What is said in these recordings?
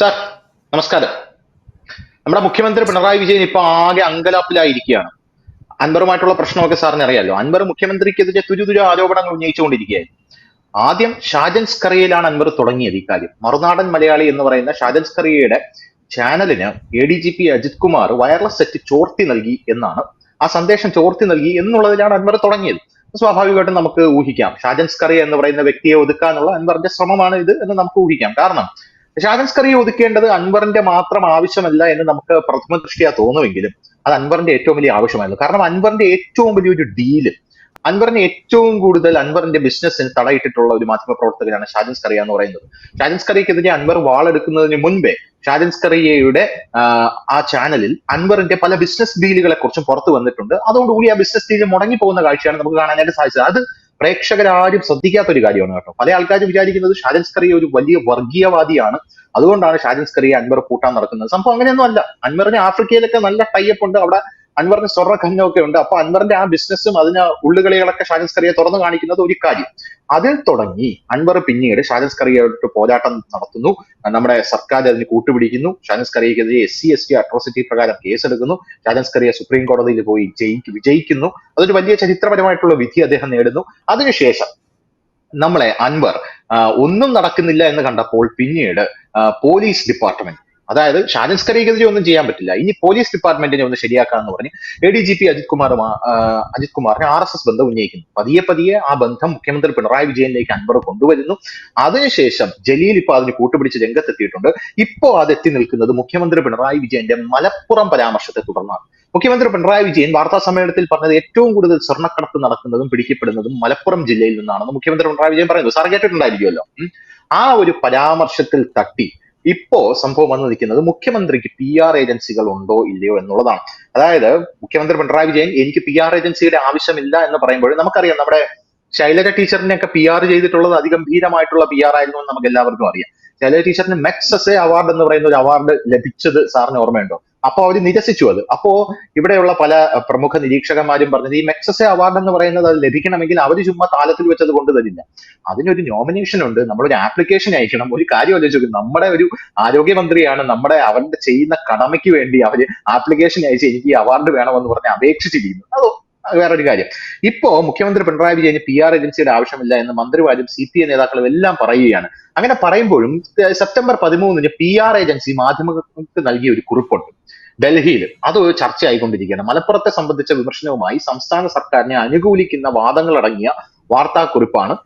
Sir നമസ്കാരം. നമ്മുടെ മുഖ്യമന്ത്രി പിണറായി വിജയൻ ഇപ്പൊ ആകെ അങ്കലാപ്പിലായിരിക്കുകയാണ്. അൻവറുമായിട്ടുള്ള പ്രശ്നമൊക്കെ സാറിന് അറിയാലോ. അൻവർ മുഖ്യമന്ത്രിക്കെതിരെ തുരുതുര ആരോപണങ്ങൾ ഉന്നയിച്ചുകൊണ്ടിരിക്കുകയായിരുന്നു. ആദ്യം ഷാജൻ സ്കറിയയിലാണ് അൻവർ തുടങ്ങിയത് ഇക്കാര്യം. മറുനാടൻ മലയാളി എന്ന് പറയുന്ന ഷാജൻ സ്കറിയയുടെ ചാനലിന് A D G P Ajith Kumar wireless set ചോർത്തി നൽകി എന്നാണ്. ആ സന്ദേശം ചോർത്തി നൽകി എന്നുള്ളതിലാണ് അൻവർ തുടങ്ങിയത്. സ്വാഭാവികമായിട്ടും നമുക്ക് ഊഹിക്കാം. ഷാജൻ സ്കറിയ എന്ന് പറയുന്ന വ്യക്തിയെ ഒതുക്കാനുള്ള അൻവറിന്റെ ശ്രമമാണ് ഇത് എന്ന് നമുക്ക് ഊഹിക്കാം. കാരണം ഷാജൻ കറി ഒതുക്കേണ്ടത് അൻവറിന്റെ മാത്രം ആവശ്യമല്ല എന്ന് നമുക്ക് പ്രഥമ ദൃഷ്ടിയാ തോന്നുമെങ്കിലും അത് അൻവറിന്റെ ഏറ്റവും വലിയ ആവശ്യമായിരുന്നു. കാരണം അൻവറിന്റെ ഏറ്റവും വലിയൊരു ഡീൽ അൻവറിന് ഏറ്റവും കൂടുതൽ അൻവറിന്റെ ബിസിനസ്സിന് തടയിട്ടിട്ടുള്ള ഒരു മാധ്യമ പ്രവർത്തകനാണ് ഷാജൻ സ്കറിയ എന്ന് പറയുന്നത്. ഷാജൻ സ്കറിയക്കെതിരെ അൻവർ വാളെടുക്കുന്നതിന് മുൻപേ ഷാജൻ സ്കറിയയുടെ ആ, ആ ചാനലിൽ അൻവറിന്റെ പല ബിസിനസ് ഡീലുകളെ കുറിച്ചും പുറത്തു വന്നിട്ടുണ്ട്. അതോടുകൂടി ആ ബിസിനസ് ഡീൽ മുടങ്ങി പോകുന്ന കാഴ്ചയാണ് നമുക്ക് കാണാനായിട്ട് സാധിച്ചത്. അത് പ്രേക്ഷകരാരും ശ്രദ്ധിക്കാത്ത ഒരു കാര്യമാണ് കേട്ടോ. പല ആൾക്കാരും വിചാരിക്കുന്നത് ഷാജൻ സ്കറിയ ഒരു വലിയ വർഗീയവാദിയാണ്. അതുകൊണ്ടാണ് ഷാജൻ സ്കറിയ അൻവർ കൂട്ടാൻ നടക്കുന്നത്. സംഭവം അങ്ങനെയൊന്നും അല്ല. അൻവറിന് ആഫ്രിക്കയിലൊക്കെ നല്ല ടൈപ്പ് ഉണ്ട്. അവിടെ അൻവറിന് ഖനനമൊക്കെ ഉണ്ട്. അപ്പൊ അൻവറിന്റെ ആ ബിസിനസ്സും അതിന് ഉള്ളുകളികളൊക്കെ ഷാജൻസ് കറിയെ തുറന്നു കാണിക്കുന്നത് ഒരു കാര്യം. അതിൽ തുടങ്ങി അൻവർ പിന്നീട് ഷാജൻസ് കറിയായിട്ട് പോരാട്ടം നടത്തുന്നു. നമ്മുടെ സർക്കാർ അതിന് കൂട്ടുപിടിക്കുന്നു. ഷാജൻസ് കറിയക്കെതിരെ S C S T atrocity പ്രകാരം കേസെടുക്കുന്നു. ഷാജൻസ് കറിയെ സുപ്രീം കോടതിയിൽ പോയി ജയിക്ക് വിജയിക്കുന്നു. അതൊരു വലിയ ചരിത്രപരമായിട്ടുള്ള വിധി അദ്ദേഹം നേടുന്നു. അതിനുശേഷം നമ്മളെ അൻവർ ഒന്നും നടക്കുന്നില്ല എന്ന് കണ്ടപ്പോൾ പിന്നീട് പോലീസ് ഡിപ്പാർട്ട്മെന്റ് അതായത് ഷാജൻ സ്കറിയക്കെതിരെ ഒന്നും ചെയ്യാൻ പറ്റില്ല. ഇനി പോലീസ് ഡിപ്പാർട്ട്മെന്റിനെ ഒന്ന് ശരിയാക്കാന്ന് പറഞ്ഞ് A D G P Ajith Kumar Ajith കുമാറിനെ ആർ എസ് എസ് ബന്ധം ഉന്നയിക്കുന്നു. പതിയെ പതിയെ ആ ബന്ധം മുഖ്യമന്ത്രി പിണറായി വിജയനിലേക്ക് അൻവർ കൊണ്ടുവരുന്നു. അതിനുശേഷം ജലീൽ ഇപ്പൊ അതിന് കൂട്ടുപിടിച്ച് രംഗത്തെത്തിയിട്ടുണ്ട്. ഇപ്പോ അത് എത്തി നിൽക്കുന്നത് മുഖ്യമന്ത്രി പിണറായി വിജയന്റെ മലപ്പുറം പരാമർശത്തെ തുടർന്നാണ്. മുഖ്യമന്ത്രി പിണറായി വിജയൻ വാർത്താ സമ്മേളനത്തിൽ പറഞ്ഞത് ഏറ്റവും കൂടുതൽ സ്വർണക്കടത്ത് നടക്കുന്നതും പിടിക്കപ്പെടുന്നതും മലപ്പുറം ജില്ലയിൽ നിന്നാണെന്ന് മുഖ്യമന്ത്രി പിണറായി വിജയൻ പറയുന്നു. സാർ കേട്ടിട്ടുണ്ടായിരിക്കുമല്ലോ. ആ ഒരു പരാമർശത്തിൽ തട്ടി ഇപ്പോ സംഭവം വന്നു നിൽക്കുന്നത് മുഖ്യമന്ത്രിക്ക് പി ആർ ഏജൻസികൾ ഉണ്ടോ ഇല്ലയോ എന്നുള്ളതാണ്. അതായത് മുഖ്യമന്ത്രി പിണറായി വിജയൻ എനിക്ക് പി ആർ ഏജൻസിയുടെ ആവശ്യമില്ല എന്ന് പറയുമ്പോൾ നമുക്കറിയാം നമ്മുടെ ശൈലജ ടീച്ചറിനെ ഒക്കെ പി ആർ ചെയ്തിട്ടുള്ളത് അതിഗംഭീരമായിട്ടുള്ള പി ആർ ആയിരുന്നു എന്ന് നമുക്ക് എല്ലാവർക്കും അറിയാം. ശൈലജ ടീച്ചറിന് മെക്സസെ അവാർഡ് എന്ന് പറയുന്ന ഒരു അവാർഡ് ലഭിച്ചത് സാറിന് ഓർമ്മയുണ്ടോ? അപ്പൊ അവർ നിരസിച്ചു അത്. അപ്പോ ഇവിടെയുള്ള പല പ്രമുഖ നിരീക്ഷകന്മാരും പറഞ്ഞത് ഈ മെക്സസെ അവാർഡ് എന്ന് പറയുന്നത് അത് ലഭിക്കണമെങ്കിൽ അവർ ചുമ്മാ താലത്തിൽ വെച്ചത് കൊണ്ട് തരില്ല. അതിനൊരു നോമിനേഷൻ ഉണ്ട്. നമ്മളൊരു ആപ്ലിക്കേഷൻ അയക്കണം. ഒരു കാര്യം ആലോചിച്ചു നമ്മുടെ ഒരു ആരോഗ്യമന്ത്രിയാണ് നമ്മുടെ അവരുടെ ചെയ്യുന്ന കടമയ്ക്ക് വേണ്ടി അവർ ആപ്ലിക്കേഷൻ അയച്ച് എനിക്ക് ഈ അവാർഡ് വേണമെന്ന് പറഞ്ഞ് അപേക്ഷിച്ചിരിക്കുന്നു. അത് വേറൊരു കാര്യം. ഇപ്പോ മുഖ്യമന്ത്രി പിണറായി വിജയന് പി ആർ ഏജൻസിയുടെ ആവശ്യമില്ല എന്ന് മന്ത്രിമാരും സി പി ഐ നേതാക്കളും എല്ലാം പറയുകയാണ്. അങ്ങനെ പറയുമ്പോഴും സെപ്റ്റംബർ പതിമൂന്നിന് പി ആർ ഏജൻസി മാധ്യമങ്ങൾക്ക് നൽകിയ ഒരു കുറിപ്പുണ്ട്. ഡൽഹിയിൽ. അത് ചർച്ചയായിക്കൊണ്ടിരിക്കുകയാണ്. മലപ്പുറത്തെ സംബന്ധിച്ച വിമർശനവുമായി സംസ്ഥാന സർക്കാരിനെ അനുകൂലിക്കുന്ന വാദങ്ങളടങ്ങിയ വാർത്താക്കുറിപ്പാണ്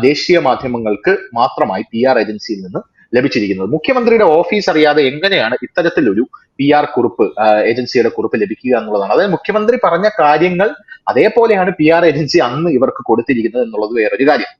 ദേശീയ മാധ്യമങ്ങൾക്ക് മാത്രമായി പി ആർ ഏജൻസിയിൽ നിന്ന് ലഭിച്ചിരിക്കുന്നത്. മുഖ്യമന്ത്രിയുടെ ഓഫീസ് അറിയാതെ എങ്ങനെയാണ് ഇത്തരത്തിലൊരു പി ആർ കുറിപ്പ് ഏജൻസിയുടെ കുറിപ്പ് ലഭിക്കുക എന്നുള്ളതാണ്. അതായത് മുഖ്യമന്ത്രി പറഞ്ഞ കാര്യങ്ങൾ അതേപോലെയാണ് പി ആർ ഏജൻസി അന്ന് ഇവർക്ക് കൊടുത്തിരിക്കുന്നത് എന്നുള്ളത് വേറൊരു കാര്യം.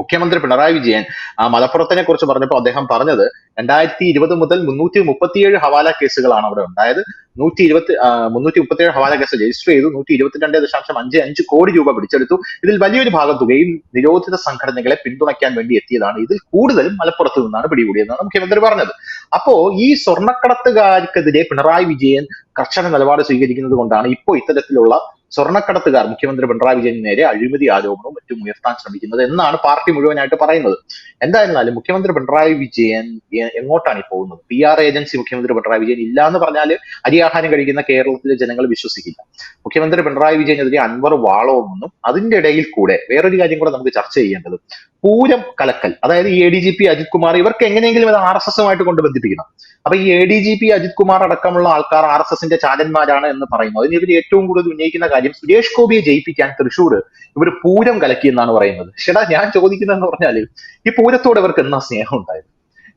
മുഖ്യമന്ത്രി പിണറായി വിജയൻ ആ മലപ്പുറത്തിനെ കുറിച്ച് പറഞ്ഞപ്പോൾ അദ്ദേഹം പറഞ്ഞത് രണ്ടായിരത്തി ഇരുപത് മുതൽ മുന്നൂറ്റി മുപ്പത്തിയേഴ് ഹവാല കേസുകളാണ് അവിടെ ഉണ്ടായത്. നൂറ്റി ഇരുപത്തി മുന്നൂറ്റി മുപ്പത്തിയേഴ് ഹവാല കേസ് രജിസ്റ്റർ ചെയ്തു. നൂറ്റി ഇരുപത്തിരണ്ട് ദശാംശം അഞ്ച് അഞ്ച് കോടി രൂപ പിടിച്ചെടുത്തു. ഇതിൽ വലിയൊരു ഭാഗം തുകയും നിരോധിത സംഘടനകളെ പിന്തുണയ്ക്കാൻ വേണ്ടി എത്തിയതാണ്. ഇതിൽ കൂടുതലും മലപ്പുറത്ത് നിന്നാണ് പിടികൂടിയതെന്നാണ് മുഖ്യമന്ത്രി പറഞ്ഞത്. അപ്പോ ഈ സ്വർണക്കടത്തുകാർക്കെതിരെ പിണറായി വിജയൻ കർശന നിലപാട് സ്വീകരിക്കുന്നത് കൊണ്ടാണ് ഇപ്പോൾ ഇത്തരത്തിലുള്ള സ്വർണക്കടത്തുകാർ മുഖ്യമന്ത്രി പിണറായി വിജയന് നേരെ അഴിമതി ആരോപണവും മറ്റും ഉയർത്താൻ ശ്രമിക്കുന്നത് എന്നാണ് പാർട്ടി മുഴുവനായിട്ട് പറയുന്നത്. എന്തായിരുന്നാലും മുഖ്യമന്ത്രി പിണറായി വിജയൻ എങ്ങോട്ടാണ് ഈ പോകുന്നത്? പി ആർ ഏജൻസി മുഖ്യമന്ത്രി പിണറായി വിജയൻ ഇല്ല എന്ന് പറഞ്ഞാൽ അരിയാഹാരം കഴിക്കുന്ന കേരളത്തിലെ ജനങ്ങൾ വിശ്വസിക്കില്ല. മുഖ്യമന്ത്രി പിണറായി വിജയനെതിരെ അൻവർ വാളോമെന്നും അതിന്റെ ഇടയിൽ കൂടെ വേറൊരു കാര്യം കൂടെ നമുക്ക് ചർച്ച ചെയ്യേണ്ടത് പൂരം കലക്കൽ. അതായത് ഈ A D G P Ajith Kumar ഇവർക്ക് എങ്ങനെയെങ്കിലും ഇത് ആർ എസ് എസുമായിട്ട് കൊണ്ട് ബന്ധിപ്പിക്കണം. അപ്പൊ ഈ A D G P Ajith Kumar അടക്കമുള്ള ആൾക്കാർ ആർ എസ് എസിന്റെ ചാരന്മാരാണ് എന്ന് പറയുന്നു അതിന് ഇവർ ഏറ്റവും കൂടുതൽ ഉന്നയിക്കുന്ന കാര്യം സുരേഷ് ഗോപിയെ ജയിപ്പിക്കാൻ തൃശൂർ ഇവർ പൂരം കലക്കി എന്നാണ് പറയുന്നത്. ചേട്ടാ ഞാൻ ചോദിക്കുന്നതെന്ന് പറഞ്ഞാൽ ഈ പൂരത്തോട് ഇവർക്ക് എന്നാ സ്നേഹം ഉണ്ടായത്?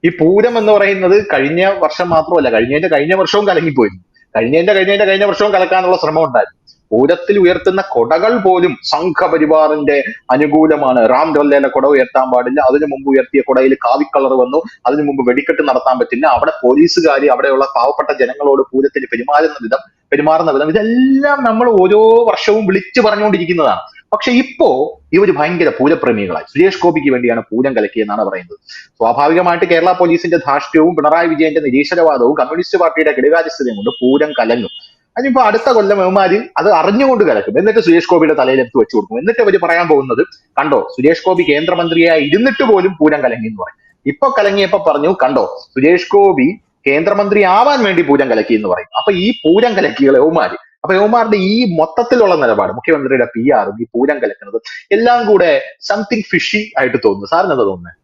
ഈ പൂരം എന്ന് പറയുന്നത് കഴിഞ്ഞ വർഷം മാത്രമല്ല കഴിഞ്ഞതിന്റെ കഴിഞ്ഞ വർഷവും കലങ്ങിപ്പോയിരുന്നു കഴിഞ്ഞതിന്റെ കഴിഞ്ഞതിന്റെ കഴിഞ്ഞ വർഷവും കലക്കാനുള്ള ശ്രമം ഉണ്ടായിരുന്നു. പൂരത്തിൽ ഉയർത്തുന്ന കൊടകൾ പോലും സംഘപരിവാറിന്റെ അനുകൂലമാണ്. റാം ഡൊല്ലേലെ കൊട ഉയർത്താൻ പാടില്ല. അതിനു മുമ്പ് ഉയർത്തിയ കൊടയിൽ കാവി കളർ വന്നു. അതിനു മുമ്പ് വെടിക്കെട്ട് നടത്താൻ പറ്റില്ല. അവിടെ പോലീസുകാർ അവിടെയുള്ള പാവപ്പെട്ട ജനങ്ങളോട് പൂരത്തിൽ പെരുമാറുന്ന വിധം പെരുമാറുന്ന വിധം ഇതെല്ലാം നമ്മൾ ഓരോ വർഷവും വിളിച്ചു പറഞ്ഞുകൊണ്ടിരിക്കുന്നതാണ്. പക്ഷെ ഇപ്പോ ഇവർ ഭയങ്കര പൂരപ്രേമികളായി. സുരേഷ് ഗോപിക്ക് വേണ്ടിയാണ് പൂരം കലക്കിയെന്നാണ് പറയുന്നത്. സ്വാഭാവികമായിട്ട് കേരള പോലീസിന്റെ ധാർഷ്ട്യവും പിണറായി വിജയന്റെ നിരീശ്വരവാദവും കമ്മ്യൂണിസ്റ്റ് പാർട്ടിയുടെ കെടുകാര്യസ്ഥതയും കൊണ്ട് പൂരം കലങ്ങും. അതിനിപ്പോ അടുത്ത കൊല്ലം അവന്മാര് അത് അറിഞ്ഞുകൊണ്ട് കിടക്കും. എന്നിട്ട് സുരേഷ് ഗോപിയുടെ തലയിൽ എടുത്ത് വെച്ചു കൊടുക്കും. എന്നിട്ട് അവർ പറയാൻ പോകുന്നത് കണ്ടോ സുരേഷ് ഗോപി കേന്ദ്രമന്ത്രിയായി ഇരുന്നിട്ട് പോലും പൂരം കലങ്ങി എന്ന് പറയും. ഇപ്പൊ കലങ്ങിയപ്പോ പറഞ്ഞു കണ്ടോ സുരേഷ് ഗോപി കേന്ദ്രമന്ത്രി ആവാൻ വേണ്ടി പൂരം കലക്കി എന്ന് പറയും. അപ്പൊ ഈ പൂരം കലക്കികൾ യവമാര് അപ്പൊ യവമാരുടെ ഈ മൊത്തത്തിലുള്ള നിലപാട് മുഖ്യമന്ത്രിയുടെ പി ആറും ഈ പൂരം കലക്കുന്നത് എല്ലാം കൂടെ സംതിങ് ഫിഷി ആയിട്ട് തോന്നുന്നു. സാറിന് എന്താ തോന്നുന്നത്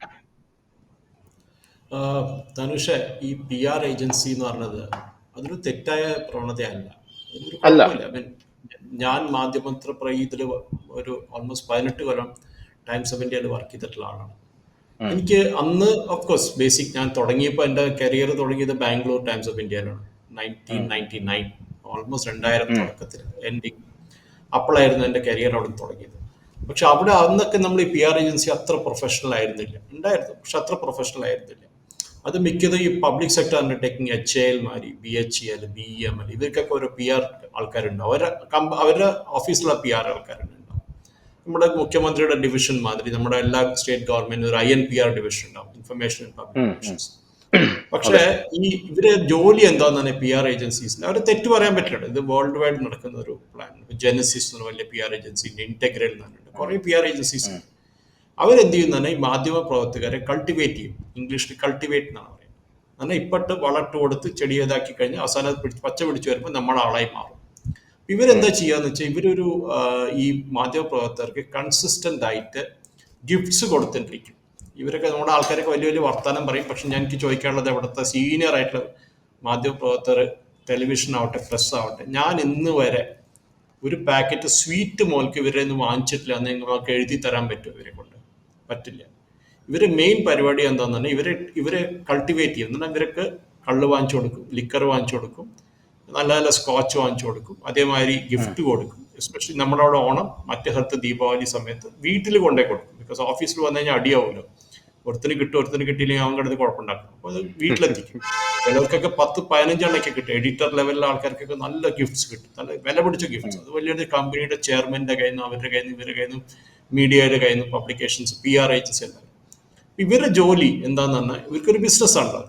തനുഷ ഈ പി ആർ ഏജൻസി എന്ന് പറഞ്ഞത് അതൊരു തെറ്റായ പ്രവണതയല്ല. അല്ല. ഞാൻ മാധ്യമത്ര ഇതിൽ ഒരു ഓൾമോസ്റ്റ് പതിനെട്ട് കൊല്ലം ടൈംസ് ഓഫ് ഇന്ത്യയിൽ വർക്ക് ചെയ്തിട്ടുള്ള ആളാണ്. എനിക്ക് അന്ന് ഓഫ് കോഴ്സ് ബേസിക് ഞാൻ തുടങ്ങിയപ്പോൾ എന്റെ കരിയർ തുടങ്ങിയത് ബാംഗ്ലൂർ ടൈംസ് ഓഫ് ഇന്ത്യയിലാണ് നയന്റീൻ നയന്റി നയൻ ഓൾമോസ്റ്റ് രണ്ടായിരം തുടക്കത്തിൽ എൻഡിങ് അപ്പോഴായിരുന്നു എന്റെ കരിയർ അവിടെ തുടങ്ങിയത്. പക്ഷെ അവിടെ അന്നൊക്കെ നമ്മൾ ഈ പി ആർ ഏജൻസി അത്ര പ്രൊഫഷണൽ ആയിരുന്നില്ല. ഉണ്ടായിരുന്നു പക്ഷെ അത്ര പ്രൊഫഷണൽ ആയിരുന്നില്ല. അത് മിക്കതും ഈ public sector undertaking H A L Mari B H L B E M L ഇവർക്കൊക്കെ ഓരോ പി ആർ ആൾക്കാരുണ്ടാവും അവരുടെ കമ്പ അവരുടെ ഓഫീസിലുള്ള പി ആർ ആൾക്കാരുണ്ടാവും. നമ്മുടെ മുഖ്യമന്ത്രിയുടെ ഡിവിഷൻ മാതിരി നമ്മുടെ എല്ലാ സ്റ്റേറ്റ് ഗവൺമെന്റ് ഒരു I N P R division ഉണ്ടാവും. Information and public. റിലേഷൻസ് പക്ഷേ ഈ ഇവരെ ജോലി എന്താണെന്നാണ് പി ആർ ഏജൻസീസിന് അവർ തെറ്റ് പറയാൻ പറ്റില്ല. ഇത് വേൾഡ് വൈഡ് നടക്കുന്ന ഒരു പ്ലാൻ ജെനസിസ് എന്ന് വലിയ പി ആർ ഏജൻസി ഇന്റഗ്രൽ എന്ന് പറഞ്ഞിട്ട്. കുറെ പി ആർ ഏജൻസീസ് ഉണ്ട് അവരെന്ത് ചെയ്യുന്നതാണ് ഈ മാധ്യമ പ്രവർത്തകരെ കൾട്ടിവേറ്റ് ചെയ്യും. ഇംഗ്ലീഷിൽ കൾട്ടിവേറ്റ് എന്നാണ് പറയുന്നത്. എന്നാൽ ഇപ്പട്ട് വളർട്ട് കൊടുത്ത് ചെടി ഇതാക്കി കഴിഞ്ഞാൽ അവസാനം അത് പിടിച്ച് പച്ച പിടിച്ച് വരുമ്പോൾ നമ്മുടെ ആളായി മാറും ഇവരെന്താ ചെയ്യാന്ന് വെച്ചാൽ ഇവരൊരു ഈ മാധ്യമ പ്രവർത്തകർക്ക് കൺസിസ്റ്റന്റ് ആയിട്ട് ഗിഫ്റ്റ്സ് കൊടുത്തിട്ടിരിക്കും ഇവരൊക്കെ നമ്മുടെ ആൾക്കാരൊക്കെ വലിയ വലിയ വർത്തമാനം പറയും. പക്ഷെ ഞാൻ എനിക്ക് ചോദിക്കാനുള്ളത് എവിടത്തെ സീനിയർ ആയിട്ടുള്ള മാധ്യമ പ്രവർത്തകർ ടെലിവിഷൻ ആവട്ടെ പ്രസ് ആവട്ടെ ഞാൻ ഇന്ന് വരെ ഒരു പാക്കറ്റ് സ്വീറ്റ് മോൾക്ക് ഇവരെ ഒന്നും വാങ്ങിച്ചിട്ടില്ല എന്ന് നിങ്ങൾക്ക് എഴുതി തരാൻ പറ്റും ഇവരെ കൊണ്ട്? പറ്റില്ല. ഇവർ മെയിൻ പരിപാടി എന്താന്ന് പറഞ്ഞാൽ ഇവരെ ഇവരെ കൾട്ടിവേറ്റ് ചെയ്യും എന്നാൽ ഇവർക്ക് കള്ള് വാങ്ങിച്ചു കൊടുക്കും ലിക്കർ വാങ്ങിച്ചു കൊടുക്കും നല്ല നല്ല സ്കോച്ച് വാങ്ങിച്ചു കൊടുക്കും അതേമാതിരി ഗിഫ്റ്റ് കൊടുക്കും. എസ്പെഷ്യലി നമ്മുടെ അവിടെ ഓണം മറ്റു സ്ഥലത്ത് ദീപാവലി സമയത്ത് വീട്ടിൽ കൊണ്ടേ കൊടുക്കും. ബിക്കോസ് ഓഫീസിൽ വന്നു കഴിഞ്ഞാൽ അടിയാവുമല്ലോ ഒരുത്തിന് കിട്ടും ഒരുത്തിന് കിട്ടിയില്ലെങ്കിൽ അവൻ കിടന്ന് കുഴപ്പമുണ്ടാക്കും. അപ്പോൾ അത് വീട്ടിലെത്തിക്കും. ചിലർക്കൊക്കെ പത്ത് പതിനഞ്ചെണ്ണൊക്കെ കിട്ടും. എഡിറ്റർ ലെവലിലെ ആൾക്കാർക്കൊക്കെ നല്ല ഗിഫ്റ്റ്സ് കിട്ടും. നല്ല വില പിടിച്ച ഗിഫ്റ്റ്സ് അത് വലിയൊരു കമ്പനിയുടെ ചെയർമാന്റെ കയ്യിൽ നിന്ന് അവരുടെ കയ്യിൽ നിന്ന് ഇവരുടെ കയ്യിൽ നിന്ന് മീഡിയയുടെ കയ്യിൽ നിന്ന് പബ്ലിക്കേഷൻസ് പി ആർ ഏജൻസി എല്ലാം ഇവരുടെ ജോലി എന്താന്ന് പറഞ്ഞാൽ ഇവർക്കൊരു ബിസിനസ് ആണല്ലോ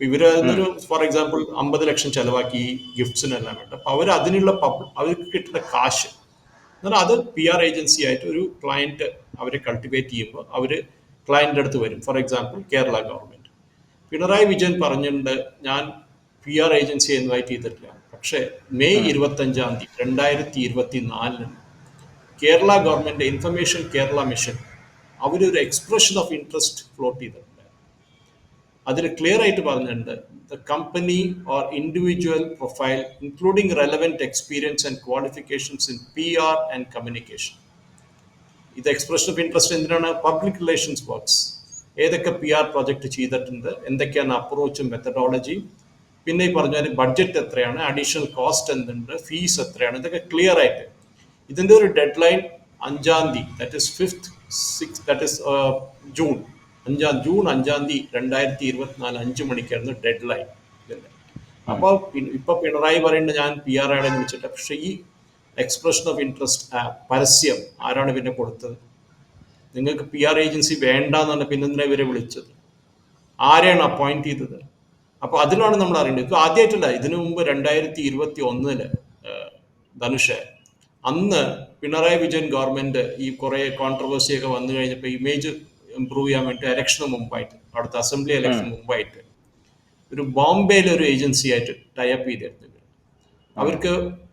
ഇവർ അതിനൊരു എന്നൊരു ഫോർ എക്സാമ്പിൾ അമ്പത് ലക്ഷം ചെലവാക്കി ഈ ഗിഫ്റ്റ്സിനെല്ലാം വേണ്ട അപ്പൊ അവർ അതിനുള്ള അവർക്ക് കിട്ടുന്ന കാശ്. എന്നാൽ അത് പി ആർ ഏജൻസി ആയിട്ട് ഒരു ക്ലയന്റ് അവരെ കൾട്ടിവേറ്റ് ചെയ്യുമ്പോൾ അവർ ക്ലയന്റ് അടുത്ത് വരും. For example Kerala government Pinarayi Vijayan പറഞ്ഞിട്ടുണ്ട് ഞാൻ പി ആർ ഏജൻസിയെ ഇൻവൈറ്റ് ചെയ്തിട്ടില്ല. പക്ഷേ മെയ് ഇരുപത്തഞ്ചാം തീയതി രണ്ടായിരത്തി ഇരുപത്തി നാലിന് Kerala government information Kerala mission അവരൊരു എക്സ്പ്രഷൻ ഓഫ് ഇൻട്രസ്റ്റ് ഫ്ലോട്ട് ചെയ്തിട്ടുണ്ട്. അതിൽ ക്ലിയർ ആയിട്ട് പറഞ്ഞിട്ടുണ്ട്. The company or individual profile including relevant experience and qualifications in P R and communication ഇത് എക്സ്പ്രഷൻ ഓഫ് ഇൻട്രസ്റ്റ് എന്തിനാണ്? പബ്ലിക് റിലേഷൻസ് വർക്ക്സ് ഏതൊക്കെ P R project ചെയ്തിട്ടുണ്ട്? എന്തൊക്കെയാണ് അപ്രോച്ചും മെത്തഡോളജിയും പിന്നെ ഈ പറഞ്ഞ ബഡ്ജറ്റ് എത്രയാണ്? അഡീഷണൽ കോസ്റ്റ് എന്തുണ്ട്? ഫീസ് എത്രയാണ്? ഇതൊക്കെ ക്ലിയർ ആയിട്ട് ഇതിന്റെ ഒരു ഡെഡ് ലൈൻ അഞ്ചാം തീയതി. That is fifth six that is June അഞ്ചാം ജൂൺ അഞ്ചാം തീയതി രണ്ടായിരത്തി ഇരുപത്തിനാല് അഞ്ച് മണിക്കായിരുന്നു ഡെഡ് ലൈൻ ഇതിന്റെ അപ്പോൾ ഇപ്പൊ പിണറായി പറയുന്നത് ഞാൻ പി ആർ ആടെ വിളിച്ചിട്ട് പക്ഷേ ഈ എക്സ്പ്രഷൻ ഓഫ് ഇൻട്രസ്റ്റ് പരസ്യം ആരാണ് പിന്നെ കൊടുത്തത്? നിങ്ങൾക്ക് പി ആർ ഏജൻസി വേണ്ടെന്നാണ് പിന്നെ എന്തിനാ ഇവരെ വിളിച്ചത്? ആരെയാണ് അപ്പോയിന്റ് ചെയ്തത്? അപ്പൊ അതിലാണ് നമ്മൾ അറിയേണ്ടത്. ഇപ്പൊ ആദ്യമായിട്ടല്ല ഇതിനു മുമ്പ് രണ്ടായിരത്തി ഇരുപത്തി ഒന്നിൽ ധനുഷ് അന്ന് പിണറായി വിജയൻ ഗവൺമെന്റ് ഈ കുറെ കോൺട്രവേഴ്സി ഒക്കെ വന്നു കഴിഞ്ഞപ്പോൾ ഇമേജ് ഇമ്പ്രൂവ് ചെയ്യാൻ വേണ്ടി ഇലക്ഷന് മുമ്പായിട്ട് അവിടുത്തെ അസംബ്ലി ഇലക്ഷന് മുമ്പായിട്ട് ഒരു ബോംബെയിലെ ഒരു ഏജൻസി ആയിട്ട് ടൈപ്പ് ചെയ്തിരുന്നു. അവർക്ക്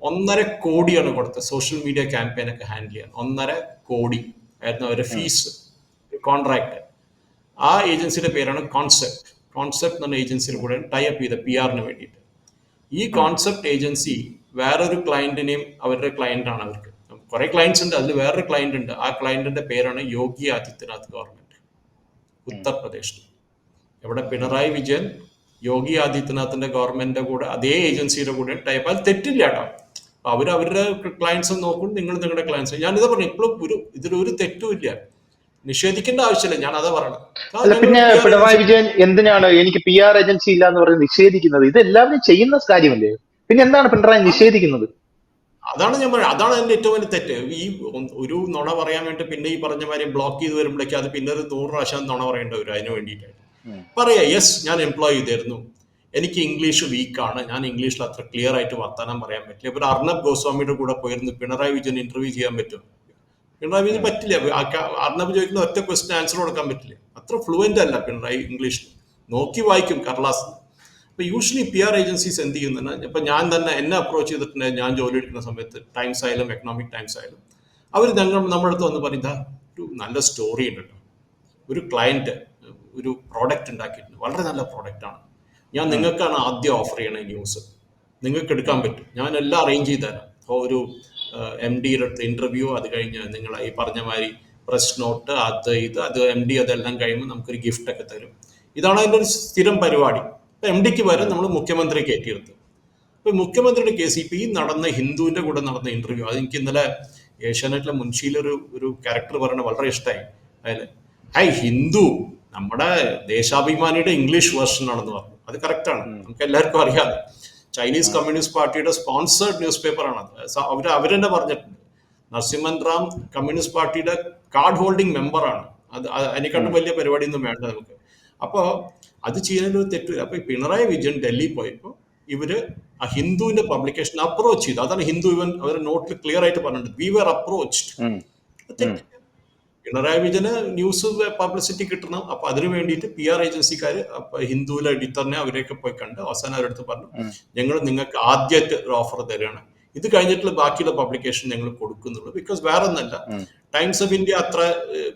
ഒന്നര കോടിയാണ് കൊടുത്തത് സോഷ്യൽ മീഡിയ ക്യാമ്പയിൻ ഒക്കെ ഹാൻഡിൽ ചെയ്യാൻ. ഒന്നര കോടി ആയിരുന്നു അവരുടെ ഫീസ് കോൺട്രാക്ട് ആ ഏജൻസിയുടെ പേരാണ് കോൺസെപ്റ്റ് കോൺസെപ്റ്റ് എന്ന ഏജൻസിയുടെ കൂടെ ടൈപ്പ് ചെയ്ത പി ആറിന് വേണ്ടിയിട്ട്. ഈ കോൺസെപ്റ്റ് ഏജൻസി വേറൊരു ക്ലയന്റിനെയും അവരുടെ ക്ലയന്റ് ആണ് അവർക്ക്. കുറെ ക്ലയൻസ് ഉണ്ട് അതിൽ വേറൊരു ക്ലയന്റ് ഉണ്ട്. ആ ക്ലയന്റിന്റെ പേരാണ് യോഗി ആദിത്യനാഥ് ഗവൺമെന്റ് ഉത്തർപ്രദേശിൽ. ഇവിടെ പിണറായി വിജയൻ യോഗി ആദിത്യനാഥിന്റെ ഗവൺമെന്റിന്റെ കൂടെ അതേ ഏജൻസിയുടെ കൂടെ ടൈപ്പ് അത് തെറ്റില്ല കേട്ടോ. അവർ അവരുടെ ക്ലയൻസ് നോക്കും നിങ്ങൾ നിങ്ങളുടെ ക്ലയൻസ് ഞാനിതാ പറഞ്ഞു ഇപ്പോഴും ഒരു ഇതിലൊരു തെറ്റും ഇല്ല. നിഷേധിക്കേണ്ട ആവശ്യമില്ല ഞാൻ അതാ പറയണത് പിന്നെ പിണറായി വിജയൻ എന്തിനാണ് എനിക്ക് പി ആർ ഏജൻസി ഇല്ല എന്ന് പറഞ്ഞ് നിഷേധിക്കുന്നത്? ഇത് എല്ലാവരും ചെയ്യുന്ന കാര്യമല്ലേ? പിന്നെ എന്താണ് പിണറായി നിഷേധിക്കുന്നത്? അതാണ് ഞാൻ പറയുന്നത് അതാണ് എന്റെ ഏറ്റവും വലിയ തെറ്റ്. ഈ ഒരു നുണ പറയാൻ വേണ്ടി പിന്നെ ഈ പറഞ്ഞ മാതിരി ബ്ലോക്ക് ചെയ്ത് വരുമ്പോഴേക്കും അത് പിന്നെ ഒരു നൂറ് പ്രാവശ്യം നുണ പറയേണ്ടി വരും. അതിന് വേണ്ടിയിട്ടാണ്. പറയാ യെസ് ഞാൻ എംപ്ലോയ് ചെയ്തിരുന്നു എനിക്ക് ഇംഗ്ലീഷ് വീക്കാണ് ഞാൻ ഇംഗ്ലീഷിൽ അത്ര ക്ലിയർ ആയിട്ട് വർത്താനം പറയാൻ പറ്റില്ല. ഇപ്പൊ അർണബ് ഗോസ്വാമിയുടെ കൂടെ പോയിരുന്നു. പിണറായി വിജയൻ ഇന്റർവ്യൂ ചെയ്യാൻ പറ്റും പിണറായി വിജയൻ പറ്റില്ല. അർണബ് ചോദിക്കുന്ന ഒറ്റ ക്വസ്റ്റ്യൻ ആൻസർ കൊടുക്കാൻ പറ്റില്ല. അത്ര ഫ്ലുവന്റ് അല്ല പിണറായി ഇംഗ്ലീഷിൽ നോക്കി വായിക്കും കർലാസ് അപ്പൊ യൂഷ്വലി പി ആർ ഏജൻസീസ് എന്ത് ചെയ്യുന്നതാണ് ഇപ്പൊ ഞാൻ തന്നെ എന്നെ അപ്രോച്ച് ചെയ്തിട്ടുണ്ട് ഞാൻ ജോലി എടുക്കുന്ന സമയത്ത് ടൈംസ് ആയാലും എക്കണോമിക് ടൈംസ് ആയാലും. അവർ ഞങ്ങൾ നമ്മുടെ അടുത്ത് വന്ന് പറയുന്ന ഒരു നല്ല സ്റ്റോറി ഉണ്ട് കേട്ടോ ഒരു ക്ലയന്റ് ഒരു പ്രോഡക്റ്റ് ഉണ്ടാക്കിയിട്ടുണ്ട്. വളരെ നല്ല പ്രോഡക്റ്റ് ആണ്. ഞാൻ നിങ്ങൾക്കാണ് ആദ്യം ഓഫർ ചെയ്യണ ന്യൂസ് നിങ്ങൾക്ക് എടുക്കാൻ പറ്റും. ഞാൻ എല്ലാം അറേഞ്ച് ചെയ്ത് തരാം. അപ്പോൾ ഒരു എം ഡിയുടെ അടുത്ത് ഇന്റർവ്യൂ അത് കഴിഞ്ഞ് നിങ്ങൾ ഈ പറഞ്ഞ മാതിരി പ്രസ് നോട്ട് അത് ഇത് അത് എം ഡി അതെല്ലാം കഴിയുമ്പോൾ നമുക്കൊരു ഗിഫ്റ്റ് ഒക്കെ തരും. ഇതാണ് അതിന്റെ ഒരു സ്ഥിരം പരിപാടി. ഇപ്പൊ എം ഡിക്ക് പകരം നമ്മൾ മുഖ്യമന്ത്രി കയറ്റിയെടുത്തു അപ്പൊ മുഖ്യമന്ത്രിയുടെ കേസ് ഇപ്പൊ ഈ നടന്ന ഹിന്ദുവിന്റെ കൂടെ നടന്ന ഇന്റർവ്യൂ അത് എനിക്ക് ഇന്നലെ ഏഷ്യാനെറ്റിലെ മുൻഷിയിലൊരു ഒരു ക്യാരക്ടർ പറയുന്നത് വളരെ ഇഷ്ടമായി അതിൽ ഹൈ ഹിന്ദു നമ്മുടെ ദേശാഭിമാനിയുടെ ഇംഗ്ലീഷ് വേർഷൻ ആണെന്ന് പറഞ്ഞു. അത് കറക്റ്റാണ് നമുക്ക് എല്ലാവർക്കും അറിയാം ചൈനീസ് കമ്മ്യൂണിസ്റ്റ് പാർട്ടിയുടെ സ്പോൺസേർഡ് ന്യൂസ് പേപ്പർ ആണ് അവർ അവരെന്നെ പറഞ്ഞിട്ടുണ്ട്. നരസിംഹൻ റാം കമ്മ്യൂണിസ്റ്റ് പാർട്ടിയുടെ കാർഡ് ഹോൾഡിംഗ് മെമ്പറാണ് അത് അത് അതിനെക്കാട്ടും വലിയ പരിപാടിയൊന്നും വേണ്ട നമുക്ക്. അപ്പോൾ അത് ചെയ്യുന്നതിൽ ഒരു തെറ്റില്ല അപ്പൊ പിണറായി വിജയൻ ഡൽഹി പോയപ്പോ ഇവർ ആ ഹിന്ദുവിന്റെ പബ്ലിക്കേഷൻ അപ്രോച്ച് ചെയ്തു. അതാണ് ഹിന്ദു ഇവൻ അവരുടെ നോട്ടിൽ ക്ലിയർ ആയിട്ട് പറഞ്ഞിട്ടുണ്ട്. We were approached. പിണറായി വിജയന് ന്യൂസ് പബ്ലിസിറ്റി കിട്ടണം. അപ്പൊ അതിനു വേണ്ടിയിട്ട് പി ആർ ഏജൻസിക്കാർ ഹിന്ദുവിലെ എഡിറ്ററിനെ അവരെയൊക്കെ പോയി കണ്ട് അവസാനം അടുത്ത് പറഞ്ഞു ഞങ്ങൾ നിങ്ങൾക്ക് ആദ്യമായിട്ട് ഒരു ഓഫർ തരികയാണ് ഇത് കഴിഞ്ഞിട്ടുള്ള ബാക്കിയുള്ള പബ്ലിക്കേഷൻ ഞങ്ങൾ കൊടുക്കുന്നുള്ളൂ. ബിക്കോസ് വേറെ ഒന്നല്ല. ടൈംസ് ഓഫ് ഇന്ത്യ അത്ര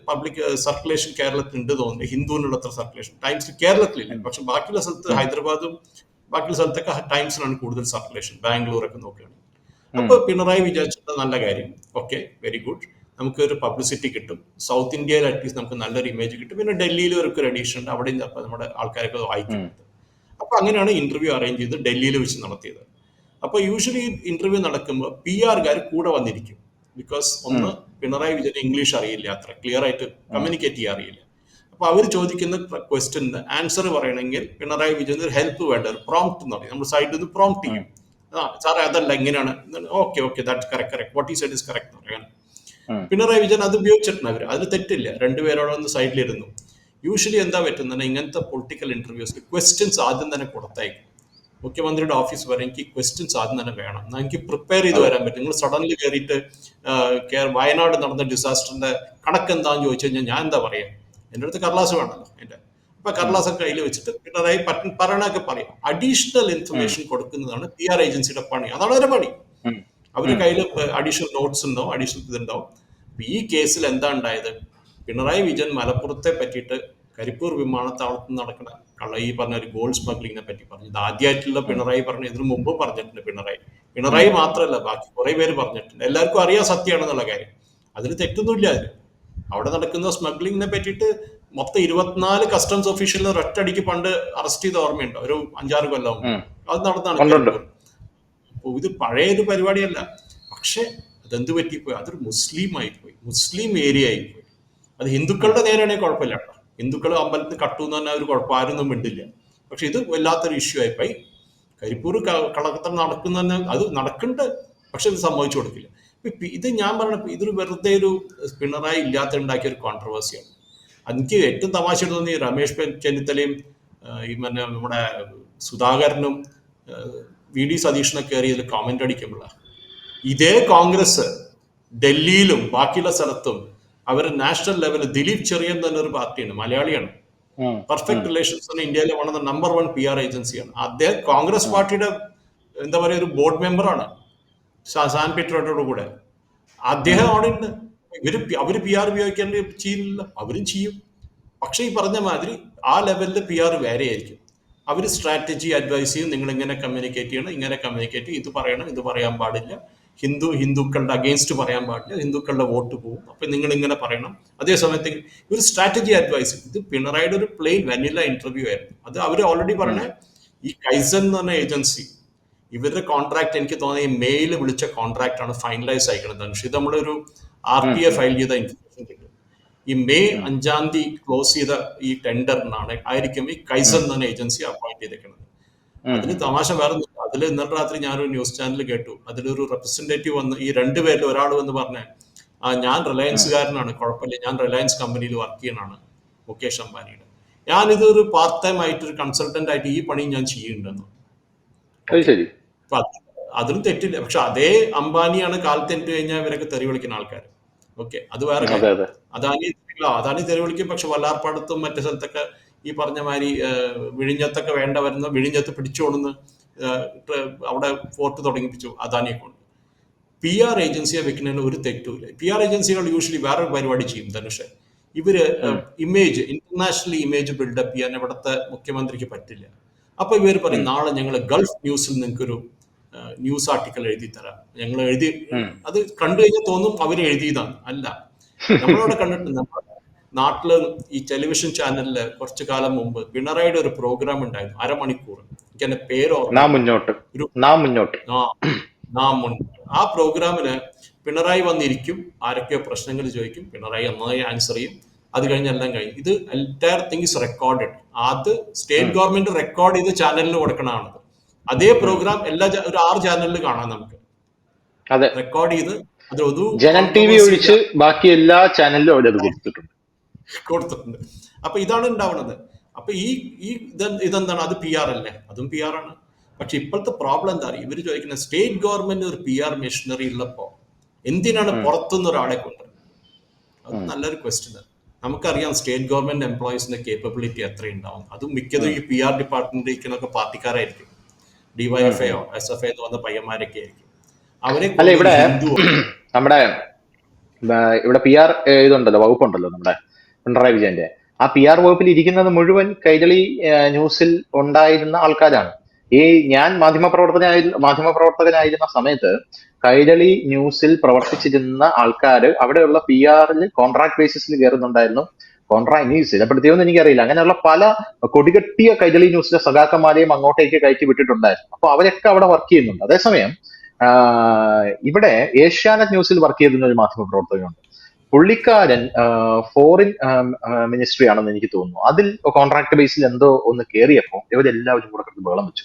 പബ്ലിക് സർക്കുലേഷൻ കേരളത്തിൽ ഉണ്ട് തോന്നുന്നു. ഹിന്ദുവിനുള്ള അത്ര സർക്കുലേഷൻ ടൈംസ് കേരളത്തിലില്ല. പക്ഷെ ബാക്കിയുള്ള സ്ഥലത്ത് ഹൈദരാബാദും ബാക്കിയുള്ള സ്ഥലത്തൊക്കെ ടൈംസിനാണ് കൂടുതൽ സർക്കുലേഷൻ ബാംഗ്ലൂർ ഒക്കെ നോക്കുകയാണെങ്കിൽ അപ്പൊ പിണറായി വിചാരിച്ചിട്ട് നല്ല കാര്യം. ഓക്കെ വെരി ഗുഡ് നമുക്ക് ഒരു പബ്ലിസിറ്റി കിട്ടും സൗത്ത് ഇന്ത്യയിൽ അറ്റ്ലീസ്റ്റ് നമുക്ക് നല്ലൊരു ഇമേജ് കിട്ടും. പിന്നെ ഡൽഹിയിൽ ഒരു എഡീഷൻ ഉണ്ട്. അവിടെ നമ്മുടെ ആൾക്കാരൊക്കെ വായിക്കുന്നുണ്ട് അപ്പൊ അങ്ങനെയാണ് ഇന്റർവ്യൂ അറേഞ്ച് ചെയ്ത് ഡൽഹിയിൽ വെച്ച് നടത്തിയത്. അപ്പൊ യൂഷ്വലി ഇന്റർവ്യൂ നടക്കുമ്പോൾ പി ആർകാർ കൂടെ വന്നിരിക്കും. ബിക്കോസ് ഒന്ന് പിണറായി വിജയൻ ഇംഗ്ലീഷ് അറിയില്ല അത്ര. ക്ലിയർ ആയിട്ട് കമ്മ്യൂണിക്കേറ്റ് ചെയ്യാൻ അറിയില്ല. അപ്പൊ അവർ ചോദിക്കുന്ന ക്വസ്റ്റ്യന് ആൻസർ പറയണമെങ്കിൽ പിണറായി വിജയൻ ഒരു ഹെൽപ്പ് വേണ്ട ഒരു പ്രോംപ്റ്റ് എന്ന് പറയും. നമ്മൾ സൈഡിൽ നിന്ന് പ്രോംപ്റ്റ് ചെയ്യും. ആ സാറേ അതല്ല ഇങ്ങനെയാണ്. Okay okay that correct correct what is it is correct പറയാൻ ഉം. പിണറായി വിജയൻ അത് ഉപയോഗിച്ചിട്ടുണ്ട് അവർ അതിൽ തെറ്റില്ല. രണ്ടുപേരോടെ ഒന്ന് സൈഡിലിരുന്നു യൂഷ്വലി എന്താ പറ്റുന്നത് ഇങ്ങനത്തെ പൊളിറ്റിക്കൽ ഇന്റർവ്യൂസ് ക്വസ്റ്റ്യൻസ് ആദ്യം തന്നെ കൊടുത്തയക്കും. മുഖ്യമന്ത്രിയുടെ ഓഫീസ് വരെ എനിക്ക് ക്വസ്റ്റ്യൻസ് ആദ്യം തന്നെ വേണം. എനിക്ക് പ്രിപ്പയർ ചെയ്ത് വരാൻ പറ്റും. നിങ്ങൾ സഡൻലി കയറിയിട്ട് വയനാട് നടന്ന ഡിസാസ്റ്ററിന്റെ കണക്ക് എന്താന്ന് ചോദിച്ചു കഴിഞ്ഞാൽ ഞാൻ എന്താ പറയാ? എന്റെ അടുത്ത് കടലാസ് വേണമല്ലോ എന്റെ അപ്പൊ കടലാസ് ഒക്കെ കയ്യിൽ വെച്ചിട്ട് പിണറായി പറ്റ പറയണൊക്കെ പറയും. അഡീഷണൽ ഇൻഫർമേഷൻ കൊടുക്കുന്നതാണ് പി ആർ ഏജൻസിയുടെ പണി. അതാണ് അവരുടെ പണി. അവർ അവരുടെ കയ്യിൽ അഡീഷണൽ നോട്ട്സ് ഉണ്ടാവും അഡീഷണൽ ഇതുണ്ടാവും അപ്പൊ ഈ കേസിൽ എന്താ ഉണ്ടായത്? പിണറായി വിജയൻ മലപ്പുറത്തെ പറ്റിയിട്ട് കരിപ്പൂർ വിമാനത്താവളത്തിൽ നടക്കുന്ന കള്ള ഈ പറഞ്ഞ ഒരു ഗോൾഡ് സ്മഗ്ലിങ്ങിനെ പറ്റി പറഞ്ഞു. ഇത് ആദ്യമായിട്ടുള്ള പിണറായി പറഞ്ഞു ഇതിനു മുമ്പ് പറഞ്ഞിട്ടുണ്ട് പിണറായി. പിണറായി മാത്രമല്ല ബാക്കി കുറെ പേര് പറഞ്ഞിട്ടുണ്ട്. എല്ലാവർക്കും അറിയാം സത്യമാണെന്നുള്ള കാര്യം. അതിൽ തെറ്റൊന്നുമില്ല അതിൽ അവിടെ നടക്കുന്ന സ്മഗ്ലിങ്ങിനെ പറ്റിയിട്ട് മൊത്തം ഇരുപത്തിനാല് കസ്റ്റംസ് ഒഫീഷ്യലിന് ഒറ്റടിക്ക് പണ്ട് അറസ്റ്റ് ചെയ്ത ഓർമ്മയുണ്ട്? ഒരു അഞ്ചാറ് കൊല്ലം. അത് നടന്നാണ് ഇത് പഴയ ഒരു പരിപാടിയല്ല. പക്ഷെ അതെന്ത് പറ്റിപ്പോയി? അതൊരു മുസ്ലിം ആയിപ്പോയി. മുസ്ലിം ഏരിയ ആയിപ്പോയി അത് ഹിന്ദുക്കളുടെ നേരെയാണെങ്കിൽ കുഴപ്പമില്ല കേട്ടോ. ഹിന്ദുക്കൾ അമ്പലത്തിൽ കട്ടു എന്ന് പറഞ്ഞാൽ ഒരു കുഴപ്പം ആരൊന്നും മിണ്ടില്ല. പക്ഷെ ഇത് വല്ലാത്തൊരു ഇഷ്യൂ ആയിപ്പോയി. കരിപ്പൂർ കളക്കത്തം നടക്കുന്ന അത് നടക്കുന്നുണ്ട് പക്ഷെ ഇത് സമ്മതിച്ചു കൊടുക്കില്ല. ഇത് ഞാൻ പറഞ്ഞ ഇതൊരു വെറുതെ ഒരു പിണറായി ഇല്ലാത്ത ഉണ്ടാക്കിയ ഒരു കോൺട്രവേഴ്സിയാണ് എനിക്ക് ഏറ്റവും തമാശ തോന്നി രമേശ് ചെന്നിത്തലയും ഈ പിന്നെ നമ്മുടെ സുധാകരനും വി ഡി സതീഷിനൊക്കെ കയറി ഇതിൽ കമന്റ് അടിക്കുമ്പോഴാണ് ഇതേ കോൺഗ്രസ് ഡൽഹിയിലും ബാക്കിയുള്ള സ്ഥലത്തും അവർ നാഷണൽ ലെവലിൽ ദിലീപ് ചെറിയൻ തന്നെ ഒരു പാർട്ടിയാണ് മലയാളിയാണ്. പെർഫെക്റ്റ് റിലേഷൻസ് ഇന്ത്യയിലെ one of the number one P R ഏജൻസിയാണ് അദ്ദേഹം കോൺഗ്രസ് പാർട്ടിയുടെ എന്താ പറയുക ഒരു ബോർഡ് മെമ്പറാണ് സാൻ പീറ്ററോട് കൂടെ. അദ്ദേഹം അവിടെ ഉണ്ട് ഇവർ അവർ പി ആർ ഉപയോഗിക്കേണ്ട ചെയ്യില്ല അവരും ചെയ്യും. പക്ഷെ ഈ പറഞ്ഞ മാതിരി ആ ലെവലിൽ പി ആർ വേറെ ആയിരിക്കും. അവർ സ്ട്രാറ്റജി അഡ്വൈസ് ചെയ്യും നിങ്ങൾ ഇങ്ങനെ കമ്മ്യൂണിക്കേറ്റ് ചെയ്യണം ഇങ്ങനെ കമ്മ്യൂണിക്കേറ്റ് ചെയ്യും ഇത് പറയണം ഇത് പറയാൻ പാടില്ല. ഹിന്ദു ഹിന്ദുക്കളുടെ അഗേൻസ്റ്റ് പറയാൻ പാടില്ല ഹിന്ദുക്കളുടെ വോട്ട് പോകും. അപ്പൊ നിങ്ങൾ ഇങ്ങനെ പറയണം. അതേ സമയത്ത് ഒരു സ്ട്രാറ്റജി അഡ്വൈസ് ഇത് പിണറായിയുടെ ഒരു പ്ലെയിൻ വെനില ഇന്റർവ്യൂ ആയിരുന്നു. അത് അവർ ഓൾറെഡി പറഞ്ഞ ഈ കൈസൻ എന്ന് പറഞ്ഞ ഏജൻസി ഇവരുടെ കോൺട്രാക്ട് എനിക്ക് തോന്നുന്നത് ഈ മെയിൽ വിളിച്ച കോൺട്രാക്ട് ആണ് ഫൈനലൈസ് ആയിക്കുന്നത് ധനുഷ് ഇത് നമ്മളൊരു ആർ ടി എ ഫയൽ ചെയ്ത ഇൻഫർമേഷൻ കിട്ടും. ഈ മെയ് അഞ്ചാം തീയതി ക്ലോസ് ചെയ്ത ഈ ടെൻഡറിനാണ് ആയിരിക്കും ഈ കൈസൻ പറഞ്ഞ ഏജൻസി അപ്പോയിന്റ് ചെയ്തേക്കുന്നത് അതിന് തമാശ വേറെ അതിൽ ഇന്നലെ രാത്രി ഞാനൊരു ന്യൂസ് ചാനൽ കേട്ടു. അതിലൊരു റെപ്രസെന്റേറ്റീവ് വന്ന് ഈ രണ്ടുപേരിൽ ഒരാൾ വന്ന് പറഞ്ഞേ ആ ഞാൻ റിലയൻസുകാരനാണ്. കുഴപ്പമില്ല. ഞാൻ റിലയൻസ് കമ്പനിയിൽ വർക്ക് ചെയ്യണാണ്. മുകേഷ് അംബാനിയുടെ. ഞാനിതൊരു പാർട്ട് ടൈം ആയിട്ട് ഒരു കൺസൾട്ടന്റ് ആയിട്ട് ഈ പണി ഞാൻ ചെയ്യുന്നുണ്ടെന്ന്. അത് ശരി. അത് അതിലും തെറ്റില്ല. പക്ഷെ അതേ അംബാനിയാണ് കാലത്ത് എനിക്ക് കഴിഞ്ഞാൽ ഇവരൊക്കെ തെറി വിളിക്കുന്ന ആൾക്കാർ ഓക്കെ. അത് വേറെ അതെ കാര്യം. അദാനി അതാണ് തെറി വിളിക്കും. പക്ഷെ വല്ലാർപ്പാടത്തും മറ്റു സ്ഥലത്തൊക്കെ ഈ പറഞ്ഞ മാതിരി വിഴിഞ്ഞത്തൊക്കെ വേണ്ട വരുന്ന വിഴിഞ്ഞത്ത് പിടിച്ചോടുന്ന് അവിടെ ഫോർട്ട് തുടങ്ങിപ്പിച്ചു അദാനിയെ കൊണ്ട്. പി ആർ ഏജൻസിയെ വെക്കുന്നതിന് ഒരു തെറ്റുമില്ല പി ആർ ഏജൻസികൾ യൂഷ്വലി വേറൊരു പരിപാടി ചെയ്യും ധനുഷ്. ഇവർ ഇമേജ് ഇന്റർനാഷണൽ ഇമേജ് ബിൽഡപ്പ് ചെയ്യാൻ ഇവിടുത്തെ മുഖ്യമന്ത്രിക്ക് പറ്റില്ല. അപ്പൊ ഇവർ പറയും നാളെ ഞങ്ങൾ ഗൾഫ് ന്യൂസിൽ നിങ്ങൾക്കൊരു ന്യൂസ് ആർട്ടിക്കൽ എഴുതി തരാം. ഞങ്ങൾ എഴുതി അത് കണ്ടു കഴിഞ്ഞാൽ തോന്നും അവർ എഴുതിയതാണ്. അല്ല. നമ്മളവിടെ കണ്ടിട്ടുണ്ട് നാട്ടിൽ ഈ ടെലിവിഷൻ ചാനലിൽ കുറച്ചു കാലം മുമ്പ് പിണറായിയുടെ ഒരു പ്രോഗ്രാം ഉണ്ടായിരുന്നു അരമണിക്കൂർ എനിക്ക് എന്റെ പേരോ മുന്നോട്ട് മുന്നോട്ട്. ആ പ്രോഗ്രാമിന് പിണറായി വന്നിരിക്കും ആരൊക്കെയോ പ്രശ്നങ്ങൾ ചോദിക്കും പിണറായി നന്നായി ആൻസർ ചെയ്യും. അത് കഴിഞ്ഞ് എല്ലാം കഴിഞ്ഞു. ഇത് എന്റയർ തിങ് ഇസ് റെക്കോർഡഡ് അത് സ്റ്റേറ്റ് ഗവൺമെന്റ് റെക്കോർഡ് ചെയ്ത് ചാനലിൽ കൊടുക്കണതാണ് അതേ. പ്രോഗ്രാം എല്ലാ ഒരു ആറ് ചാനലിൽ കാണാം നമുക്ക്. റെക്കോർഡ് ചെയ്ത് ജനം ടി വി ഒഴിച്ച് ബാക്കി എല്ലാ ചാനലിലും അവരത് കൊടുത്തിട്ടുണ്ട്. കൊടുത്തിട്ടുണ്ട്. അപ്പൊ ഇതാണ് ഉണ്ടാവുന്നത് അപ്പൊ ഈ ഈ ഇത് ഇതെന്താണ്? അത് പി ആർ അല്ലേ? അതും പി ആർ ആണ്. പക്ഷെ ഇപ്പോഴത്തെ പ്രോബ്ലം എന്താ പറയുക ഇവർ ചോദിക്കുന്നത് സ്റ്റേറ്റ് ഗവൺമെന്റ് ഒരു പി ആർ മെഷീനറി ഉള്ളപ്പോ എന്തിനാണ് പുറത്തുനിന്ന് ഒരാളെ കൊണ്ടുവരുന്നത്? അത് നല്ലൊരു ക്വസ്റ്റ്യൻ നമുക്കറിയാം സ്റ്റേറ്റ് ഗവൺമെന്റ് എംപ്ലോയീസിന്റെ കേപ്പബിലിറ്റി എത്ര ഉണ്ടാവും. അതും മിക്കതും ഈ പി ആർ ഡിപ്പാർട്ട്മെന്റ് ഇരിക്കുന്നൊക്കെ പാർട്ടിക്കാരായിരിക്കും. ഡിവൈഎഫ്ഐയോ എസ് എഫ് ഐ എന്ന് പയ്യന്മാരൊക്കെ ആയിരിക്കും. അവരെ ഇവിടെ നമ്മുടെ ഇവിടെ പി ആർ ഇതുണ്ടല്ലോ വകുപ്പുണ്ടല്ലോ നമ്മുടെ. പിണറായി വിജയന്റെ. ആ പി ആർ വകുപ്പിൽ ഇരിക്കുന്നത് മുഴുവൻ കൈരളി ന്യൂസിൽ ഉണ്ടായിരുന്ന ആൾക്കാരാണ്. ഈ ഞാൻ മാധ്യമപ്രവർത്തകനായി മാധ്യമപ്രവർത്തകനായിരുന്ന സമയത്ത് കൈരളി ന്യൂസിൽ പ്രവർത്തിച്ചിരുന്ന ആൾക്കാർ അവിടെയുള്ള പി ആറിൽ കോൺട്രാക്ട് ബേസിസിൽ കയറുന്നുണ്ടായിരുന്നു കോൺട്രാക്ട് ഇനി സ്ഥിരപ്പെടുത്തിയോന്ന് എനിക്കറിയില്ല. അങ്ങനെയുള്ള പല കൊടികെട്ടിയ കൈരളി ന്യൂസിലെ സഖാക്കന്മാരെയും അങ്ങോട്ടേക്ക് കയറ്റി വിട്ടിട്ടുണ്ടായിരുന്നു. അപ്പൊ അവരൊക്കെ അവിടെ വർക്ക് ചെയ്യുന്നുണ്ട്. അതേസമയം ഇവിടെ ഏഷ്യാനെറ്റ് ന്യൂസിൽ വർക്ക് ചെയ്തിരുന്ന ഒരു മാധ്യമ പ്രവർത്തകനുണ്ട് പുള്ളിക്കാരൻ ഫോറിൻ മിനിസ്ട്രി ആണെന്ന് എനിക്ക് തോന്നുന്നു. അതിൽ കോൺട്രാക്ട് ബേസിൽ എന്തോ ഒന്ന് കയറിയപ്പോൾ ഇവരെല്ലാവരും കൂടെ കിടന്ന് ബഹളം വെച്ചു.